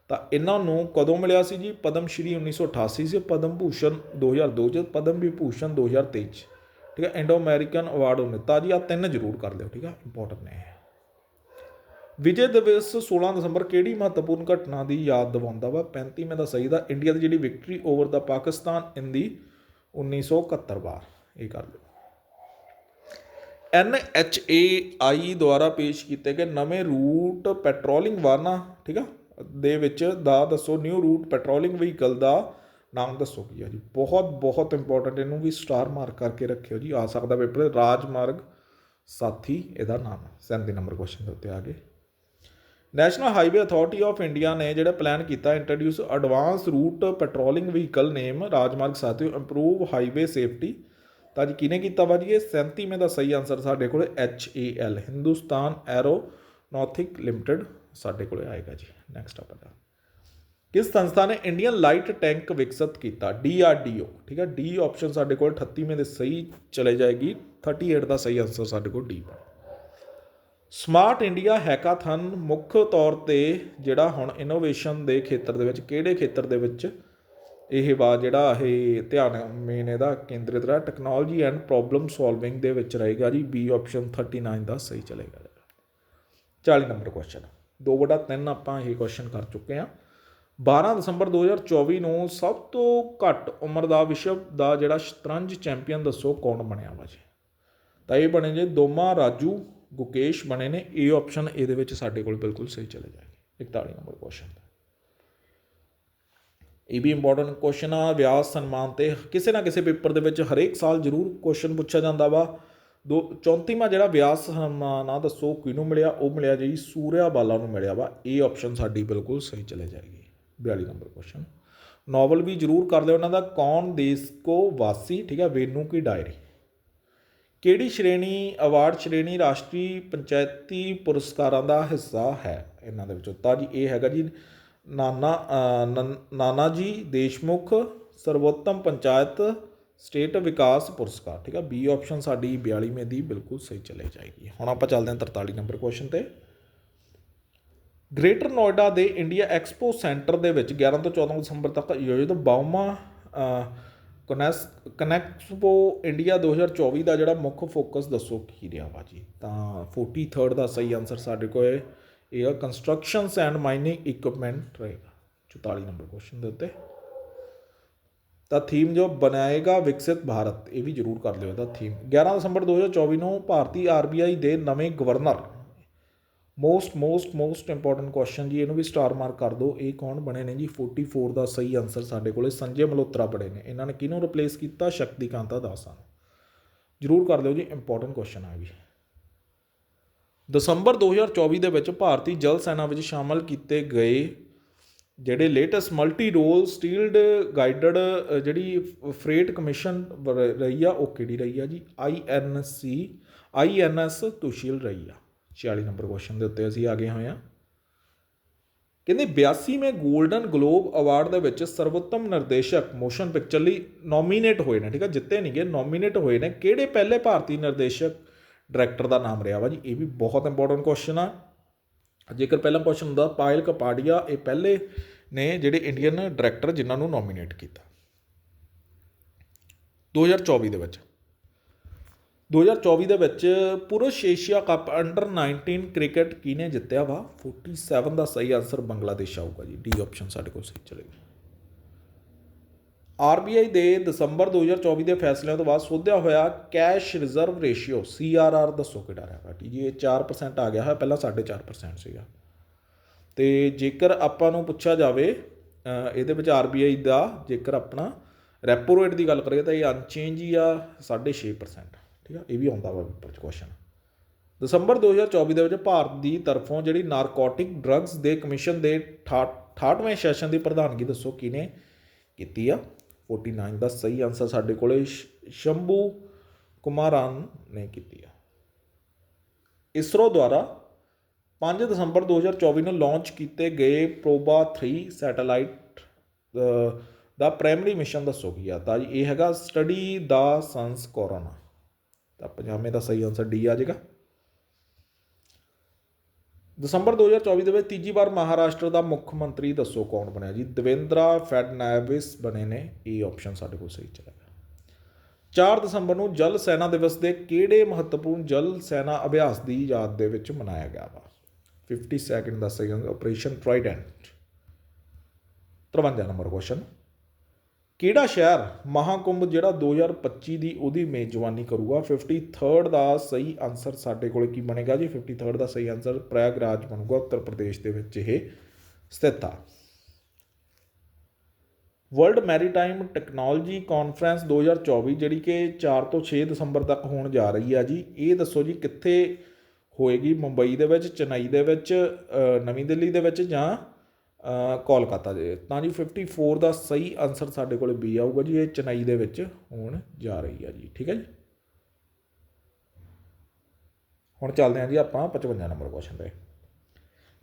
ਤਾਂ ਇਹਨਾਂ ਨੂੰ ਕਦੋਂ ਮਿਲਿਆ ਸੀ ਜੀ? ਪਦਮ ਸ਼੍ਰੀ 1988 ਸੀ ਪਦਮ ਭੂਸ਼ਣ 2002 ਚ, ਪਦਮ ਵਿਭੂਸ਼ਣ 2023 ਚ। ਠੀਕ ਹੈ ਇੰਡੋ ਅਮਰੀਕਨ ਅਵਾਰਡ ਉਹਨੇ ਤਾਂ ਜੀ। ਆ ਤਿੰਨ ਜ਼ਰੂਰ ਕਰ ਲਿਓ, ਠੀਕ ਹੈ? ਇੰਪੋਰਟੈਂਟ ਨੇ ਇਹ। ਵਿਜੇ ਦਿਵਸ 16 ਦਸੰਬਰ ਕਿਹੜੀ ਮਹੱਤਵਪੂਰਨ ਘਟਨਾ ਦੀ ਯਾਦ ਦਿਵਾਉਂਦਾ ਵਾ? 35 ਦਾ ਸਹੀ ਦਾ। ਇੰਡੀਆ ਦੀ ਜਿਹੜੀ victory over the Pakistan in the 1971 war. ਇਹ ਕਰ ਲਿਓ। NHAI ਦੁਆਰਾ ਪੇਸ਼ ਕੀਤੇ ਗਏ ਨਵੇਂ ਰੂਟ ਪੈਟਰੋਲਿੰਗ ਵਾਹਨਾਂ, ਠੀਕ ਆ, ਦੇ ਵਿੱਚ ਦਾ ਦੱਸੋ, ਨਿਊ ਰੂਟ ਪੈਟਰੋਲਿੰਗ ਵਹੀਕਲ ਦਾ ਨਾਮ ਦੱਸੋ ਕੀ ਆ ਜੀ? ਬਹੁਤ ਬਹੁਤ ਇੰਪੋਰਟੈਂਟ ਇਹਨੂੰ ਵੀ ਸਟਾਰ ਮਾਰਕ ਕਰਕੇ ਰੱਖਿਓ ਜੀ, ਆ ਸਕਦਾ ਪੇਪਰ ਰਾਜਮਾਰਗ ਸਾਥੀ, ਇਹਦਾ ਨਾਮ ਹੈ। 37 ਨੰਬਰ ਕੁਐਸਚਨ ਦੇ ਉੱਤੇ ਆ ਗਏ। National highway authority of India ਨੇ ਜਿਹੜਾ ਪਲਾਨ ਕੀਤਾ introduce advance route patrolling vehicle name Rajmarg Saathi improve highway safety ਤਾਂ ਜੀ ਕਿਹਨੇ ਕੀਤਾ ਵਾ ਜੀ? ਇਹ 37ਵੇਂ ਦਾ ਸਹੀ ਆਨਸਰ ਸਾਡੇ ਕੋਲ H A L Hindustan aeronautic limited ਸਾਡੇ ਕੋਲ ਆਏਗਾ ਜੀ। ਨੈਕਸਟ ਆਪਾਂ ਦਾ। ਕਿਸ ਸੰਸਥਾ ਨੇ ਇੰਡੀਅਨ ਲਾਈਟ ਟੈਂਕ ਵਿਕਸਿਤ ਕੀਤਾ? ਡੀਆਰਡੀਓ ਠੀਕ ਹੈ ਡੀ ਆਪਸ਼ਨ ਸਾਡੇ ਕੋਲ 38ਵੇਂ ਦੇ ਸਹੀ ਚਲੇ ਜਾਏਗੀ। 38 ਦਾ ਸਹੀ ਆਨਸਰ ਸਾਡੇ ਕੋਲ ਡੀ ਹੈ ਸਮਾਰਟ ਇੰਡੀਆ ਹੈਕਾਥਨ ਮੁੱਖ ਤੌਰ ਤੇ ਜਿਹੜਾ ਹੁਣ ਇਨੋਵੇਸ਼ਨ ਦੇ ਖੇਤਰ ਦੇ ਵਿੱਚ, ਕਿਹੜੇ ਖੇਤਰ ਦੇ ਵਿੱਚ ਇਹ ਵਾ ਜਿਹੜਾ ਇਹ ਧਿਆਨ ਮੇਨ ਇਹਦਾ ਕੇਂਦਰਿਤ ਰਿਹਾ ਟੈਕਨੋਲੋਜੀ ਐਂਡ ਪ੍ਰੋਬਲਮ ਸੋਲਵਿੰਗ ਦੇ ਵਿੱਚ ਰਹੇਗਾ ਜੀ ਬੀ ਆਪਸ਼ਨ 39 ਦਾ ਸਹੀ ਚਲੇਗਾ 40 ਨੰਬਰ ਕੁਐਸਚਨ 2 ਬਟਾ 3 ਆਪਾਂ ਇਹ ਕੁਐਸਚਨ ਕਰ ਚੁੱਕੇ ਹਾਂ। 12 ਦਸੰਬਰ 2024 ਨੂੰ ਸਭ ਤੋਂ ਘੱਟ ਉਮਰ ਦਾ ਵਿਸ਼ਵ ਦਾ ਜਿਹੜਾ ਸ਼ਤਰੰਜ ਚੈਂਪੀਅਨ ਦੱਸੋ ਕੌਣ ਬਣਿਆ ਵਾ ਜੀ? ਤਾਂ ਇਹ ਬਣੇ ਜੇ ਦੋਮਾ ਰਾਜੂ, ਗੁਕੇਸ਼ ਬਣੇ ਨੇ। ਇਹ ਆਪਸ਼ਨ ਇਹਦੇ ਵਿੱਚ ਸਾਡੇ ਕੋਲ ਬਿਲਕੁਲ ਸਹੀ ਚਲੇ ਜਾਏਗੀ 41 ਨੰਬਰ ਕੁਐਸਚਨ ਇਹ ਵੀ ਇੰਪੋਰਟੈਂਟ ਕੁਐਸਚਨ ਆ, ਵਿਆਸ ਸਨਮਾਨ ਤੇ ਕਿਸੇ ਨਾ ਕਿਸੇ ਪੇਪਰ ਦੇ ਵਿੱਚ ਹਰੇਕ ਸਾਲ ਜ਼ਰੂਰ ਕੁਐਸਚਨ ਪੁੱਛਿਆ ਜਾਂਦਾ ਵਾ। ਦੋ 34ਵਾਂ ਜਿਹੜਾ ਵਿਆਸ ਸਨਮਾਨ ਆ, ਦੱਸੋ ਕਿਹਨੂੰ ਮਿਲਿਆ? ਉਹ ਮਿਲਿਆ ਜੀ ਸੂਰਿਆ ਬਾਲਾ ਨੂੰ ਮਿਲਿਆ ਵਾ। ਇਹ ਆਪਸ਼ਨ ਸਾਡੀ ਬਿਲਕੁਲ ਸਹੀ ਚਲੇ ਜਾਏਗੀ। 42 ਨੰਬਰ ਕੁਐਸਚਨ ਨੋਵਲ ਵੀ ਜ਼ਰੂਰ ਕਰ ਲਿਓ ਉਹਨਾਂ ਦਾ। ਕੌਣ ਦੇਸ ਕੋ ਵਾਸੀ? ਠੀਕ ਹੈ ਵੇਨੂ ਕੀ ਡਾਇਰੀ। ਕਿਹੜੀ ਸ਼੍ਰੇਣੀ ਅਵਾਰਡ ਸ਼੍ਰੇਣੀ ਰਾਸ਼ਟਰੀ ਪੰਚਾਇਤੀ ਪੁਰਸਕਾਰਾਂ ਦਾ ਹਿੱਸਾ ਹੈ? ਇਹਨਾਂ ਦੇ ਵਿੱਚੋਂ ਤਾਂ ਜੀ, ਇਹ ਹੈਗਾ ਜੀ ਨਾਨਾ ਨਨ- ਨਾਨਾ ਜੀ ਦੇਸ਼ਮੁਖ ਸਰਵੋਤਮ ਪੰਚਾਇਤ ਸਟੇਟ ਵਿਕਾਸ ਪੁਰਸਕਾਰ, ਠੀਕ ਆ? ਬੀ ਆਪਸ਼ਨ ਸਾਡੀ 42ਵੇਂ ਦੀ ਬਿਲਕੁਲ ਸਹੀ ਚਲੇ ਜਾਏਗੀ। ਹੁਣ ਆਪਾਂ ਚੱਲਦੇ ਹਾਂ 43 ਨੰਬਰ ਕੁਐਸਚਨ ਤੇ। ਗ੍ਰੇਟਰ ਨੋਇਡਾ ਦੇ ਇੰਡੀਆ ਐਕਸਪੋ ਸੈਂਟਰ ਦੇ ਵਿੱਚ 11 ਤੋਂ 14 ਦਸੰਬਰ ਤੱਕ ਆਯੋਜਿਤ ਬਾਉਮਾ ਕਨੈਸ, ਕਨੈਕਸਪੋ ਇੰਡੀਆ 2024 ਦਾ ਜਿਹੜਾ ਮੁੱਖ ਫੋਕਸ ਦੱਸੋ ਕੀ ਰਿਹਾ ਵਾ ਜੀ? ਤਾਂ 43rd ਦਾ ਸਹੀ ਆਨਸਰ ਸਾਡੇ ਕੋਲ ਹੈ। ਇਹ ਕੰਸਟਰਕਸ਼ਨਸ ਐਂਡ ਮਾਈਨਿੰਗ ਇਕਵਿਪਮੈਂਟ ਰਹੇਗਾ। 44 ਨੰਬਰ ਕੁਐਸਚਨ ਦੇ ਉੱਤੇ। ਤਾਂ ਥੀਮ ਜੋ ਬਣਾਏਗਾ ਵਿਕਸਿਤ ਭਾਰਤ, ਇਹ ਵੀ ਜ਼ਰੂਰ ਕਰ ਲਿਓ ਇਹਦਾ ਥੀਮ 11 ਦਸੰਬਰ 2024 ਨੂੰ ਭਾਰਤੀ ਆਰਬੀਆਈ ਦੇ ਨਵੇਂ governor most most most important question ਜੀ, ਇਹਨੂੰ ਵੀ ਸਟਾਰ ਮਾਰਕ ਕਰ ਦਿਓ। ਇਹ ਕੌਣ ਬਣੇ ਨੇ ਜੀ? 44 ਦਾ ਸਹੀ ਆਨਸਰ ਸਾਡੇ ਕੋਲੇ ਸੰਜੇ ਮਲਹੋਤਰਾ ਬਣੇ ਨੇ। ਇਹਨਾਂ ਨੇ ਕਿਹਨੂੰ ਰਿਪਲੇਸ ਕੀਤਾ? ਸ਼ਕਤੀਕਾਂਤਾ ਦਾਸਾਂ ਨੂੰ ਜ਼ਰੂਰ ਕਰ ਲਿਓ ਜੀ ਇੰਪੋਰਟੈਂਟ ਕੁਐਸਚਨ ਆ ਵੀ। ਦਸੰਬਰ 2024 ਦੇ ਵਿੱਚ ਭਾਰਤੀ ਜਲ ਸੈਨਾ ਵਿੱਚ ਸ਼ਾਮਲ ਕੀਤੇ ਗਏ ਜਿਹੜੇ latest multi role stealth guided ਜਿਹੜੀ ਫਰੇਟ ਕਮਿਸ਼ਨ ਰਹੀ ਆ, ਉਹ ਕਿਹੜੀ ਰਹੀ ਆ ਜੀ? ਆਈਐਨਸੀ ਆਈਐਨਐਸ ਤੁਸ਼ੀਲ ਰਹੀ ਆ। 46 ਨੰਬਰ ਕੁਐਸਚਨ ਦੇ ਉੱਤੇ ਅਸੀਂ ਆ ਗਏ ਹੋਏ ਆ। ਕਹਿੰਦੇ 82ਵੇਂ 골ਡਨ ਗਲੋਬ ਅਵਾਰਡ ਦੇ ਵਿੱਚ ਸਰਵੋਤਮ ਨਿਰਦੇਸ਼ਕ ਮੋਸ਼ਨ ਪਿਕਚਰ ਲਈ ਨੋਮੀਨੇਟ ਹੋਏ ਨੇ, ਠੀਕ ਆ? ਜਿੱਤੇ ਨਹੀਂਗੇ ਨੋਮੀਨੇਟ ਹੋਏ ਨੇ। ਕਿਹੜੇ ਪਹਿਲੇ ਭਾਰਤੀ ਨਿਰਦੇਸ਼ਕ ਡਾਇਰੈਕਟਰ ਦਾ ਨਾਮ ਰਿਹਾ ਵਾ ਜੀ, ਇਹ ਵੀ ਬਹੁਤ ਇੰਪੋਰਟੈਂਟ ਕੁਐਸਚਨ ਆ। ਜੇਕਰ ਪਹਿਲਾ ਕੁਐਸਚਨ ਹੁੰਦਾ, ਪਾਇਲ ਕਪਾੜੀਆ ਇਹ ਪਹਿਲੇ ਨੇ ਜਿਹੜੇ ਇੰਡੀਅਨ ਡਾਇਰੈਕਟਰ ਜਿਨ੍ਹਾਂ ਨੂੰ ਨੋਮੀਨੇਟ ਕੀਤਾ। 2024 ਦੇ ਵਿੱਚ। 2024 ਦੇ ਵਿੱਚ ਪੁਰਸ਼ ਏਸ਼ੀਆ ਕੱਪ ਅੰਡਰ 19 ਕ੍ਰਿਕਟ ਕਿਹਨੇ ਜਿੱਤਿਆ ਵਾ? 47 ਦਾ ਸਹੀ ਆਨਸਰ ਬੰਗਲਾਦੇਸ਼ ਆਊਗਾ ਜੀ। ਡੀ ਆਪਸ਼ਨ ਸਾਡੇ ਕੋਲ ਸਹੀ ਚਲੇਗਾ। ਆਰਬੀਆਈ ਦੇ ਦਸੰਬਰ 2024 ਦੇ ਫੈਸਲਿਆਂ ਤੋਂ ਬਾਅਦ ਸੋਧਿਆ ਹੋਇਆ ਕੈਸ਼ ਰਿਜ਼ਰਵ ਰੇਸ਼ੀਓ, ਸੀਆਰਆਰ ਦੱਸੋ ਕਿਹੜਾ ਰਿਹਾ ਵਾ? ਜੀ ਇਹ 4% ਆ ਗਿਆ ਹੈ ਪਹਿਲਾਂ 4.5% ਸੀਗਾ। ਤੇ ਜੇਕਰ ਆਪਾਂ ਨੂੰ ਪੁੱਛਿਆ ਜਾਵੇ ਇਹਦੇ ਵਿੱਚ ਆਰਬੀਆਈ ਦਾ ਜੇਕਰ ਆਪਣਾ ਰੈਪੋ ਰੇਟ ਦੀ ਗੱਲ ਕਰੀਏ ਤਾਂ ਇਹ ਅਨਚੇਂਜ ਹੀ ਆ 6.5% ਠੀਕ ਆ, ਇਹ ਵੀ ਆਉਂਦਾ ਵਾ ਪੇਪਰ 'ਚ ਕੁਐਸਚਨ ਦਸੰਬਰ 2024 ਦੇ ਵਿੱਚ ਭਾਰਤ ਦੀ ਤਰਫੋਂ ਜਿਹੜੀ ਨਾਰਕੋਟਿਕ ਡਰੱਗਸ ਦੇ ਕਮਿਸ਼ਨ ਦੇ 68ਵੇਂ ਸੈਸ਼ਨ ਦੀ ਪ੍ਰਧਾਨਗੀ ਦੱਸੋ ਕਿਹਨੇ ਕੀਤੀ ਆ? 49 ਦਾ ਸਹੀ ਆਨਸਰ ਸਾਡੇ ਕੋਲੇ ਸ਼ੰਭੂ ਕੁਮਾਰਨ ਨੇ ਕੀਤੀ ਆ। ਇਸਰੋ ਦੁਆਰਾ 5 ਦਸੰਬਰ 2024 ਨੂੰ ਲਾਂਚ ਕੀਤੇ ਗਏ ਪ੍ਰੋਬਾ 3 ਸੈਟੇਲਾਈਟ ਦਾ ਪ੍ਰਾਇਮਰੀ ਮਿਸ਼ਨ ਦੱਸੋ ਕੀ ਆ? ਤਾਂ ਜੀ, ਇਹ ਹੈਗਾ ਸਟੱਡੀ ਦਾ ਸੰਸ ਕੋਰੋਨਾ ਤਾਂ ਪੰਜਾਬੇ ਦਾ ਸਹੀ ਆਨਸਰ ਡੀ ਆ ਜਾਏਗਾ। ਦਸੰਬਰ 2024 ਦੇ ਵਿੱਚ ਤੀਜੀ ਵਾਰ ਮਹਾਰਾਸ਼ਟਰ ਦਾ ਮੁੱਖ ਮੰਤਰੀ ਦੱਸੋ ਕੌਣ ਬਣਿਆ ਜੀ? ਦਵਿੰਦਰਾ ਫੈਡਨੈਵਿਸ ਬਣੇ ਨੇ। ਇਹ ਆਪਸ਼ਨ ਸਾਡੇ ਕੋਲ ਸਹੀ ਚਲੇਗਾ 4 ਦਸੰਬਰ ਨੂੰ ਜਲ ਸੈਨਾ ਦਿਵਸ ਦੇ ਕਿਹੜੇ ਮਹੱਤਵਪੂਰਨ ਜਲ ਸੈਨਾ ਅਭਿਆਸ ਦੀ ਯਾਦ ਦੇ ਵਿੱਚ ਮਨਾਇਆ ਗਿਆ ਵਾ? 50 ਸੈਕਿੰਡ ਦਾ ਸਹੀ ਆਪਰੇਸ਼ਨ ਟ੍ਰਾਈਡੈਂਟ 53 ਨੰਬਰ ਕੁਐਸਚਨ ਕਿਹੜਾ ਸ਼ਹਿਰ ਮਹਾਕੁੰਭ ਜਿਹੜਾ 2025 ਦੀ ਉਹਦੀ ਮੇਜ਼ਬਾਨੀ ਕਰੂਗਾ? 53rd ਦਾ ਸਹੀ ਆਨਸਰ ਸਾਡੇ ਕੋਲ ਕੀ ਬਣੇਗਾ ਜੀ? 53rd ਦਾ ਸਹੀ ਆਨਸਰ ਪ੍ਰਯਾਗਰਾਜ ਬਣੂਗਾ ਉੱਤਰ ਪ੍ਰਦੇਸ਼ ਦੇ ਵਿੱਚ ਇਹ ਸਥਿਤ ਆ। ਵਰਲਡ ਮੈਰੀਟਾਈਮ ਟੈਕਨੋਲੋਜੀ ਕਾਨਫਰੰਸ 2024 ਜਿਹੜੀ ਕਿ 4 ਤੋਂ 6 ਦਸੰਬਰ ਤੱਕ ਹੋਣ ਜਾ ਰਹੀ ਆ ਜੀ, ਇਹ ਦੱਸੋ ਜੀ ਕਿੱਥੇ ਹੋਏਗੀ? ਮੁੰਬਈ ਦੇ ਵਿੱਚ, ਚੇਨਈ ਦੇ ਵਿੱਚ ਨਵੀਂ ਦਿੱਲੀ ਦੇ ਵਿੱਚ ਜਾਂ ਕੋਲਕਾਤਾ ਦੇ। ਤਾਂ ਜੀ 54 ਦਾ ਸਹੀ ਆਨਸਰ ਸਾਡੇ ਕੋਲ ਬੀ ਆਊਗਾ ਜੀ, ਇਹ ਚੇਨਈ ਦੇ ਵਿੱਚ ਹੋਣ ਜਾ ਰਹੀ ਆ ਜੀ। ਠੀਕ ਹੈ ਜੀ? ਹੁਣ ਚੱਲਦੇ ਹਾਂ ਜੀ ਆਪਾਂ 55 ਨੰਬਰ ਕੁਐਸਚਨ ਤੇ।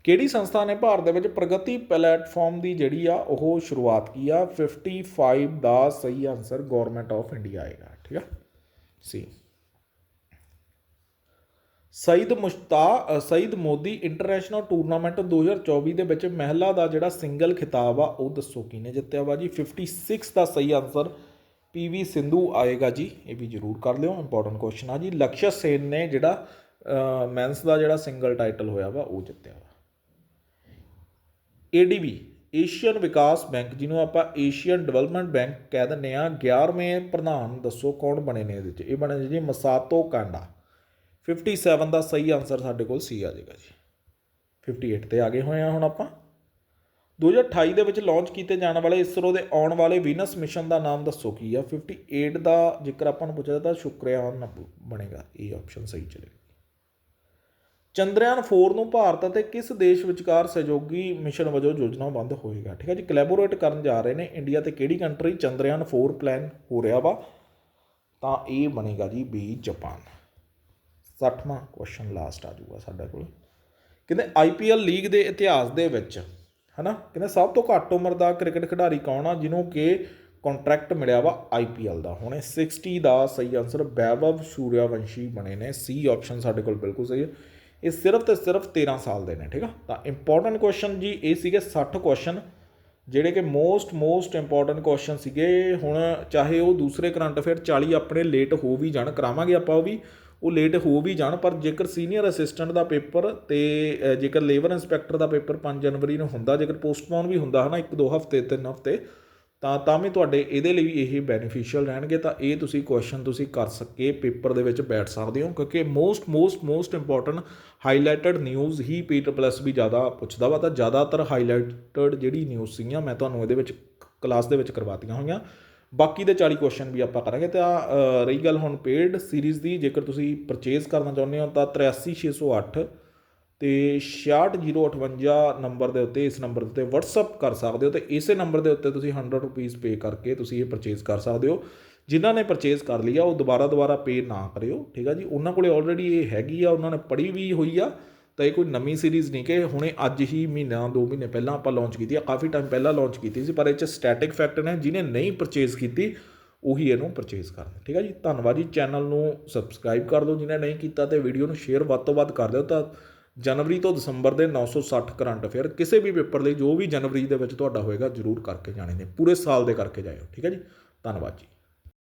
ਕਿਹੜੀ ਸੰਸਥਾ ਨੇ ਭਾਰਤ ਦੇ ਵਿੱਚ ਪ੍ਰਗਤੀ ਪਲੇਟਫਾਰਮ ਦੀ ਜਿਹੜੀ ਆ, ਉਹ ਸ਼ੁਰੂਆਤ ਕੀ ਆ? 55 ਦਾ ਸਹੀ ਆਨਸਰ ਗਵਰਨਮੈਂਟ ਆਫ ਇੰਡੀਆ ਆਏਗਾ। ਠੀਕ ਆ? C Syed Mushtaq Syed Modi international tournament 2024 ਦੇ ਵਿੱਚ ਮਹਿਲਾ ਦਾ ਜਿਹੜਾ ਸਿੰਗਲ ਖਿਤਾਬ ਆ, ਉਹ ਦੱਸੋ ਕਿਹਨੇ ਜਿੱਤਿਆ ਵਾ ਜੀ? 56 ਦਾ ਸਹੀ ਆਨਸਰ ਪੀਵੀ ਸਿੰਧੂ ਆਏਗਾ ਜੀ। ਇਹ ਵੀ ਜ਼ਰੂਰ ਕਰ ਲਿਓ ਇੰਪੋਰਟੈਂਟ ਕੁਐਸਚਨ ਆ ਜੀ। ਲਕਸ਼ਯ ਸੇਨ ਨੇ ਜਿਹੜਾ ਮੈਨਸ ਦਾ ਜਿਹੜਾ ਸਿੰਗਲ ਟਾਈਟਲ ਹੋਇਆ ਵਾ, ਉਹ ਜਿੱਤਿਆ ਵਾ। ਏਡੀਬੀ ਏਸ਼ੀਅਨ ਵਿਕਾਸ ਬੈਂਕ ਜਿਹਨੂੰ ਆਪਾਂ ਏਸ਼ੀਅਨ ਡਿਵੈਲਪਮੈਂਟ ਬੈਂਕ ਕਹਿ ਦਿੰਦੇ ਆ। 11ਵੇਂ ਪ੍ਰਧਾਨ ਦੱਸੋ ਕੌਣ ਬਣੇ ਨੇ ਇਹਦੇ ਵਿੱਚ? ਇਹ ਬਣੇ ਜੀ ਮਸਾਤੋ ਕਾਂਡਾ। 57 ਦਾ ਸਹੀ ਆਨਸਰ ਸਾਡੇ ਕੋਲ ਸੀ ਆ ਜਾਏਗਾ ਜੀ। 58 ਤੇ ਆ ਗਏ ਹੋਏ ਆ ਹੁਣ ਆਪਾਂ। 2028 ਦੇ ਵਿੱਚ ਲਾਂਚ ਕੀਤੇ ਜਾਣ ਵਾਲੇ ਇਸਰੋ ਦੇ ਆਉਣ ਵਾਲੇ ਵੀਨਸ ਮਿਸ਼ਨ ਦਾ ਨਾਮ ਦੱਸੋ ਕੀ ਆ। 58 ਦਾ ਜੇਕਰ ਆਪਾਂ ਨੂੰ ਪੁੱਛਿਆ ਤਾਂ ਸ਼ੁਕਰਿਆਨ ਬਣੇਗਾ। ਇਹ ਆਪਸ਼ਨ ਸਹੀ ਚਲੇਗਾ ਚੰਦਰਯਾਨ 4 ਨੂੰ ਭਾਰਤ ਅਤੇ ਕਿਸ ਦੇਸ਼ ਵਿਚਕਾਰ ਸਹਿਯੋਗੀ ਮਿਸ਼ਨ ਵਜੋਂ ਯੋਜਨਾਬੰਦ ਹੋਏਗਾ? ਠੀਕ ਹੈ ਜੀ ਕੋਲੈਬੋਰੇਟ ਕਰਨ ਜਾ ਰਹੇ ਨੇ ਇੰਡੀਆ ਤੇ ਕਿਹੜੀ ਕੰਟਰੀ ਚੰਦਰਯਾਨ 4 ਪਲਾਨ ਹੋ ਰਿਹਾ ਵਾ? ਤਾਂ ਇਹ ਬਣੇਗਾ ਜੀ ਬੀ ਜਾਪਾਨ 60ਵਾਂ ਕੁਐਸਚਨ ਲਾਸਟ ਆ ਜਾਊਗਾ ਸਾਡੇ ਕੋਲ। ਕਹਿੰਦੇ ਆਈਪੀਐਲ ਲੀਗ ਦੇ ਇਤਿਹਾਸ ਦੇ ਵਿੱਚ, ਹਨਾ? ਕਹਿੰਦੇ ਸਭ ਤੋਂ ਘੱਟ ਉਮਰ ਦਾ ਕ੍ਰਿਕਟ ਖਿਡਾਰੀ ਕੌਣ ਆ ਜਿਹਨੂੰ ਕਿ ਕੰਟਰੈਕਟ ਮਿਲਿਆ ਵਾ ਆਈਪੀਐਲ ਦਾ? ਹੁਣੇ 60 ਦਾ ਸਹੀ ਆਨਸਰ ਵੈਭਵ ਸੂਰਿਆਵੰਸ਼ੀ ਬਣੇ ਨੇ। ਸੀ ਆਪਸ਼ਨ ਸਾਡੇ ਕੋਲ ਬਿਲਕੁਲ ਸਹੀ ਹੈ ਇਹ ਸਿਰਫ ਤੇ ਸਿਰਫ 13 ਸਾਲ ਦੇ ਨੇ, ਠੀਕ ਆ? ਤਾਂ ਇੰਪੋਰਟੈਂਟ ਕੁਐਸਚਨ ਜੀ, ਇਹ ਸੀਗੇ 60 ਕੁਐਸਚਨ ਜਿਹੜੇ ਕਿ ਮੋਸਟ ਮੋਸਟ ਇੰਪੋਰਟੈਂਟ ਕੁਐਸਚਨ ਸੀਗੇ। ਹੁਣ ਚਾਹੇ ਉਹ ਦੂਸਰੇ ਕਰੰਟ ਅਫੇਅਰ 40 ਆਪਣੇ ਲੇਟ ਹੋ ਵੀ ਜਾਣ, ਕਰਾਵਾਂਗੇ ਆਪਾਂ ਉਹ ਵੀ। ਉਹ ਲੇਟ ਹੋ ਵੀ ਜਾਣ, ਪਰ ਜੇਕਰ ਸੀਨੀਅਰ ਅਸਿਸਟੈਂਟ ਦਾ ਪੇਪਰ ਤੇ ਜੇਕਰ ਲੇਬਰ ਇੰਸਪੈਕਟਰ ਦਾ ਪੇਪਰ 5 ਜਨਵਰੀ ਨੂੰ ਹੁੰਦਾ, ਜੇਕਰ ਪੋਸਟਪੋਨ ਵੀ ਹੁੰਦਾ, ਹਨਾ, ਇੱਕ ਦੋ ਹਫ਼ਤੇ, ਤਿੰਨ ਹਫ਼ਤੇ, ਤਾਂ ਤਾਂ ਵੀ ਤੁਹਾਡੇ ਇਹਦੇ ਲਈ ਇਹ ਬੈਨੀਫੀਸ਼ੀਅਲ ਰਹਿਣਗੇ, ਤਾਂ ਇਹ ਤੁਸੀਂ ਕੁਐਸਚਨ ਤੁਸੀਂ ਕਰ ਸਕੇ, ਪੇਪਰ ਦੇ ਵਿੱਚ ਬੈਠ ਸਕਦੇ ਹੋ, ਕਿਉਂਕਿ most most most important highlighted news ਹੀ ਪੀਟਰ ਪਲੱਸ ਵੀ ਜ਼ਿਆਦਾ ਪੁੱਛਦਾ ਵਾ, ਤਾਂ ਜ਼ਿਆਦਾਤਰ ਹਾਈਲਾਈਟਡ ਜਿਹੜੀ ਨਿਊਜ਼ ਸੀਗੀਆਂ, ਮੈਂ ਤੁਹਾਨੂੰ ਇਹਦੇ ਵਿੱਚ ਕਲਾਸ ਦੇ ਵਿੱਚ ਕਰਵਾਤੀਆਂ ਹੋਈਆਂ। ਬਾਕੀ ਦੇ 40 ਕੁਐਸਚਨ ਵੀ ਆਪਾਂ ਕਰਾਂਗੇ। ਤਾਂ ਰਹੀ ਗੱਲ ਹੁਣ ਪੇਡ ਸੀਰੀਜ਼ ਦੀ, ਜੇਕਰ ਤੁਸੀਂ ਪਰਚੇਜ਼ ਕਰਨਾ ਚਾਹੁੰਦੇ ਹੋ ਤਾਂ 83608 ਤੇ 66058 ਨੰਬਰ ਦੇ ਉੱਤੇ, ਇਸ ਨੰਬਰ ਦੇ ਉੱਤੇ WhatsApp ਕਰ ਸਕਦੇ ਹੋ। ਤੇ ਇਸੇ ਨੰਬਰ ਦੇ ਉੱਤੇ ਤੁਸੀਂ 100 ਰੁਪੀਸ ਪੇ ਕਰਕੇ ਤੁਸੀਂ ਇਹ ਪਰਚੇਜ਼ ਕਰ ਸਕਦੇ ਹੋ। ਜਿਨ੍ਹਾਂ ਨੇ ਪਰਚੇਜ਼ ਕਰ ਲਿਆ ਉਹ ਦੁਬਾਰਾ ਦੁਬਾਰਾ ਪੇ ਨਾ ਕਰਿਓ, ਠੀਕ ਆ ਜੀ? ਉਹਨਾਂ ਕੋਲੇ ਆਲਰੇਡੀ ਇਹ ਹੈਗੀ ਆ, ਉਹਨਾਂ ਨੇ ਪੜ੍ਹੀ ਵੀ ਹੋਈ ਆ। ਤਾਂ ਇਹ ਕੋਈ ਨਵੀਂ ਸੀਰੀਜ਼ ਨਹੀਂ ਕਿ ਹੁਣੇ ਅੱਜ ਹੀ ਮਹੀਨਾ, ਦੋ ਮਹੀਨੇ ਪਹਿਲਾਂ ਆਪਾਂ ਲਾਂਚ ਕੀਤੀ ਆ, ਕਾਫੀ ਟਾਈਮ ਪਹਿਲਾਂ ਲਾਂਚ ਕੀਤੀ ਸੀ, ਪਰ ਇਹ ਚ ਸਟੈਟਿਕ ਫੈਕਟ ਨੇ, ਜਿਹਨੇ ਨਹੀਂ ਪਰਚੇਜ਼ ਕੀਤੀ, ਉਹੀ ਇਹਨੂੰ ਪਰਚੇਜ਼ ਕਰਨ ਠੀਕ ਹੈ ਜੀ? ਧੰਨਵਾਦ ਜੀ ਚੈਨਲ ਨੂੰ ਸਬਸਕ੍ਰਾਈਬ ਕਰ ਦਿਓ, ਜਿਹਨੇ ਨਹੀਂ ਕੀਤਾ ਤੇ ਵੀਡੀਓ ਨੂੰ ਸ਼ੇਅਰ ਵੱਧ ਤੋਂ ਵੱਧ ਕਰ ਦਿਓ। ਤਾਂ ਜਨਵਰੀ ਤੋਂ ਦਸੰਬਰ ਦੇ 960 ਕਰੰਟ ਅਫੇਅਰ ਕਿਸੇ ਵੀ ਪੇਪਰ ਲਈ, ਜੋ ਵੀ ਜਨਵਰੀ ਦੇ ਵਿੱਚ ਤੁਹਾਡਾ ਹੋਏਗਾ, ਜਰੂਰ ਕਰਕੇ ਜਾਣੇ ਨੇ, ਪੂਰੇ ਸਾਲ ਦੇ ਕਰਕੇ ਜਾਇਓ। ਠੀਕ ਹੈ ਜੀ? ਧੰਨਵਾਦ ਜੀ।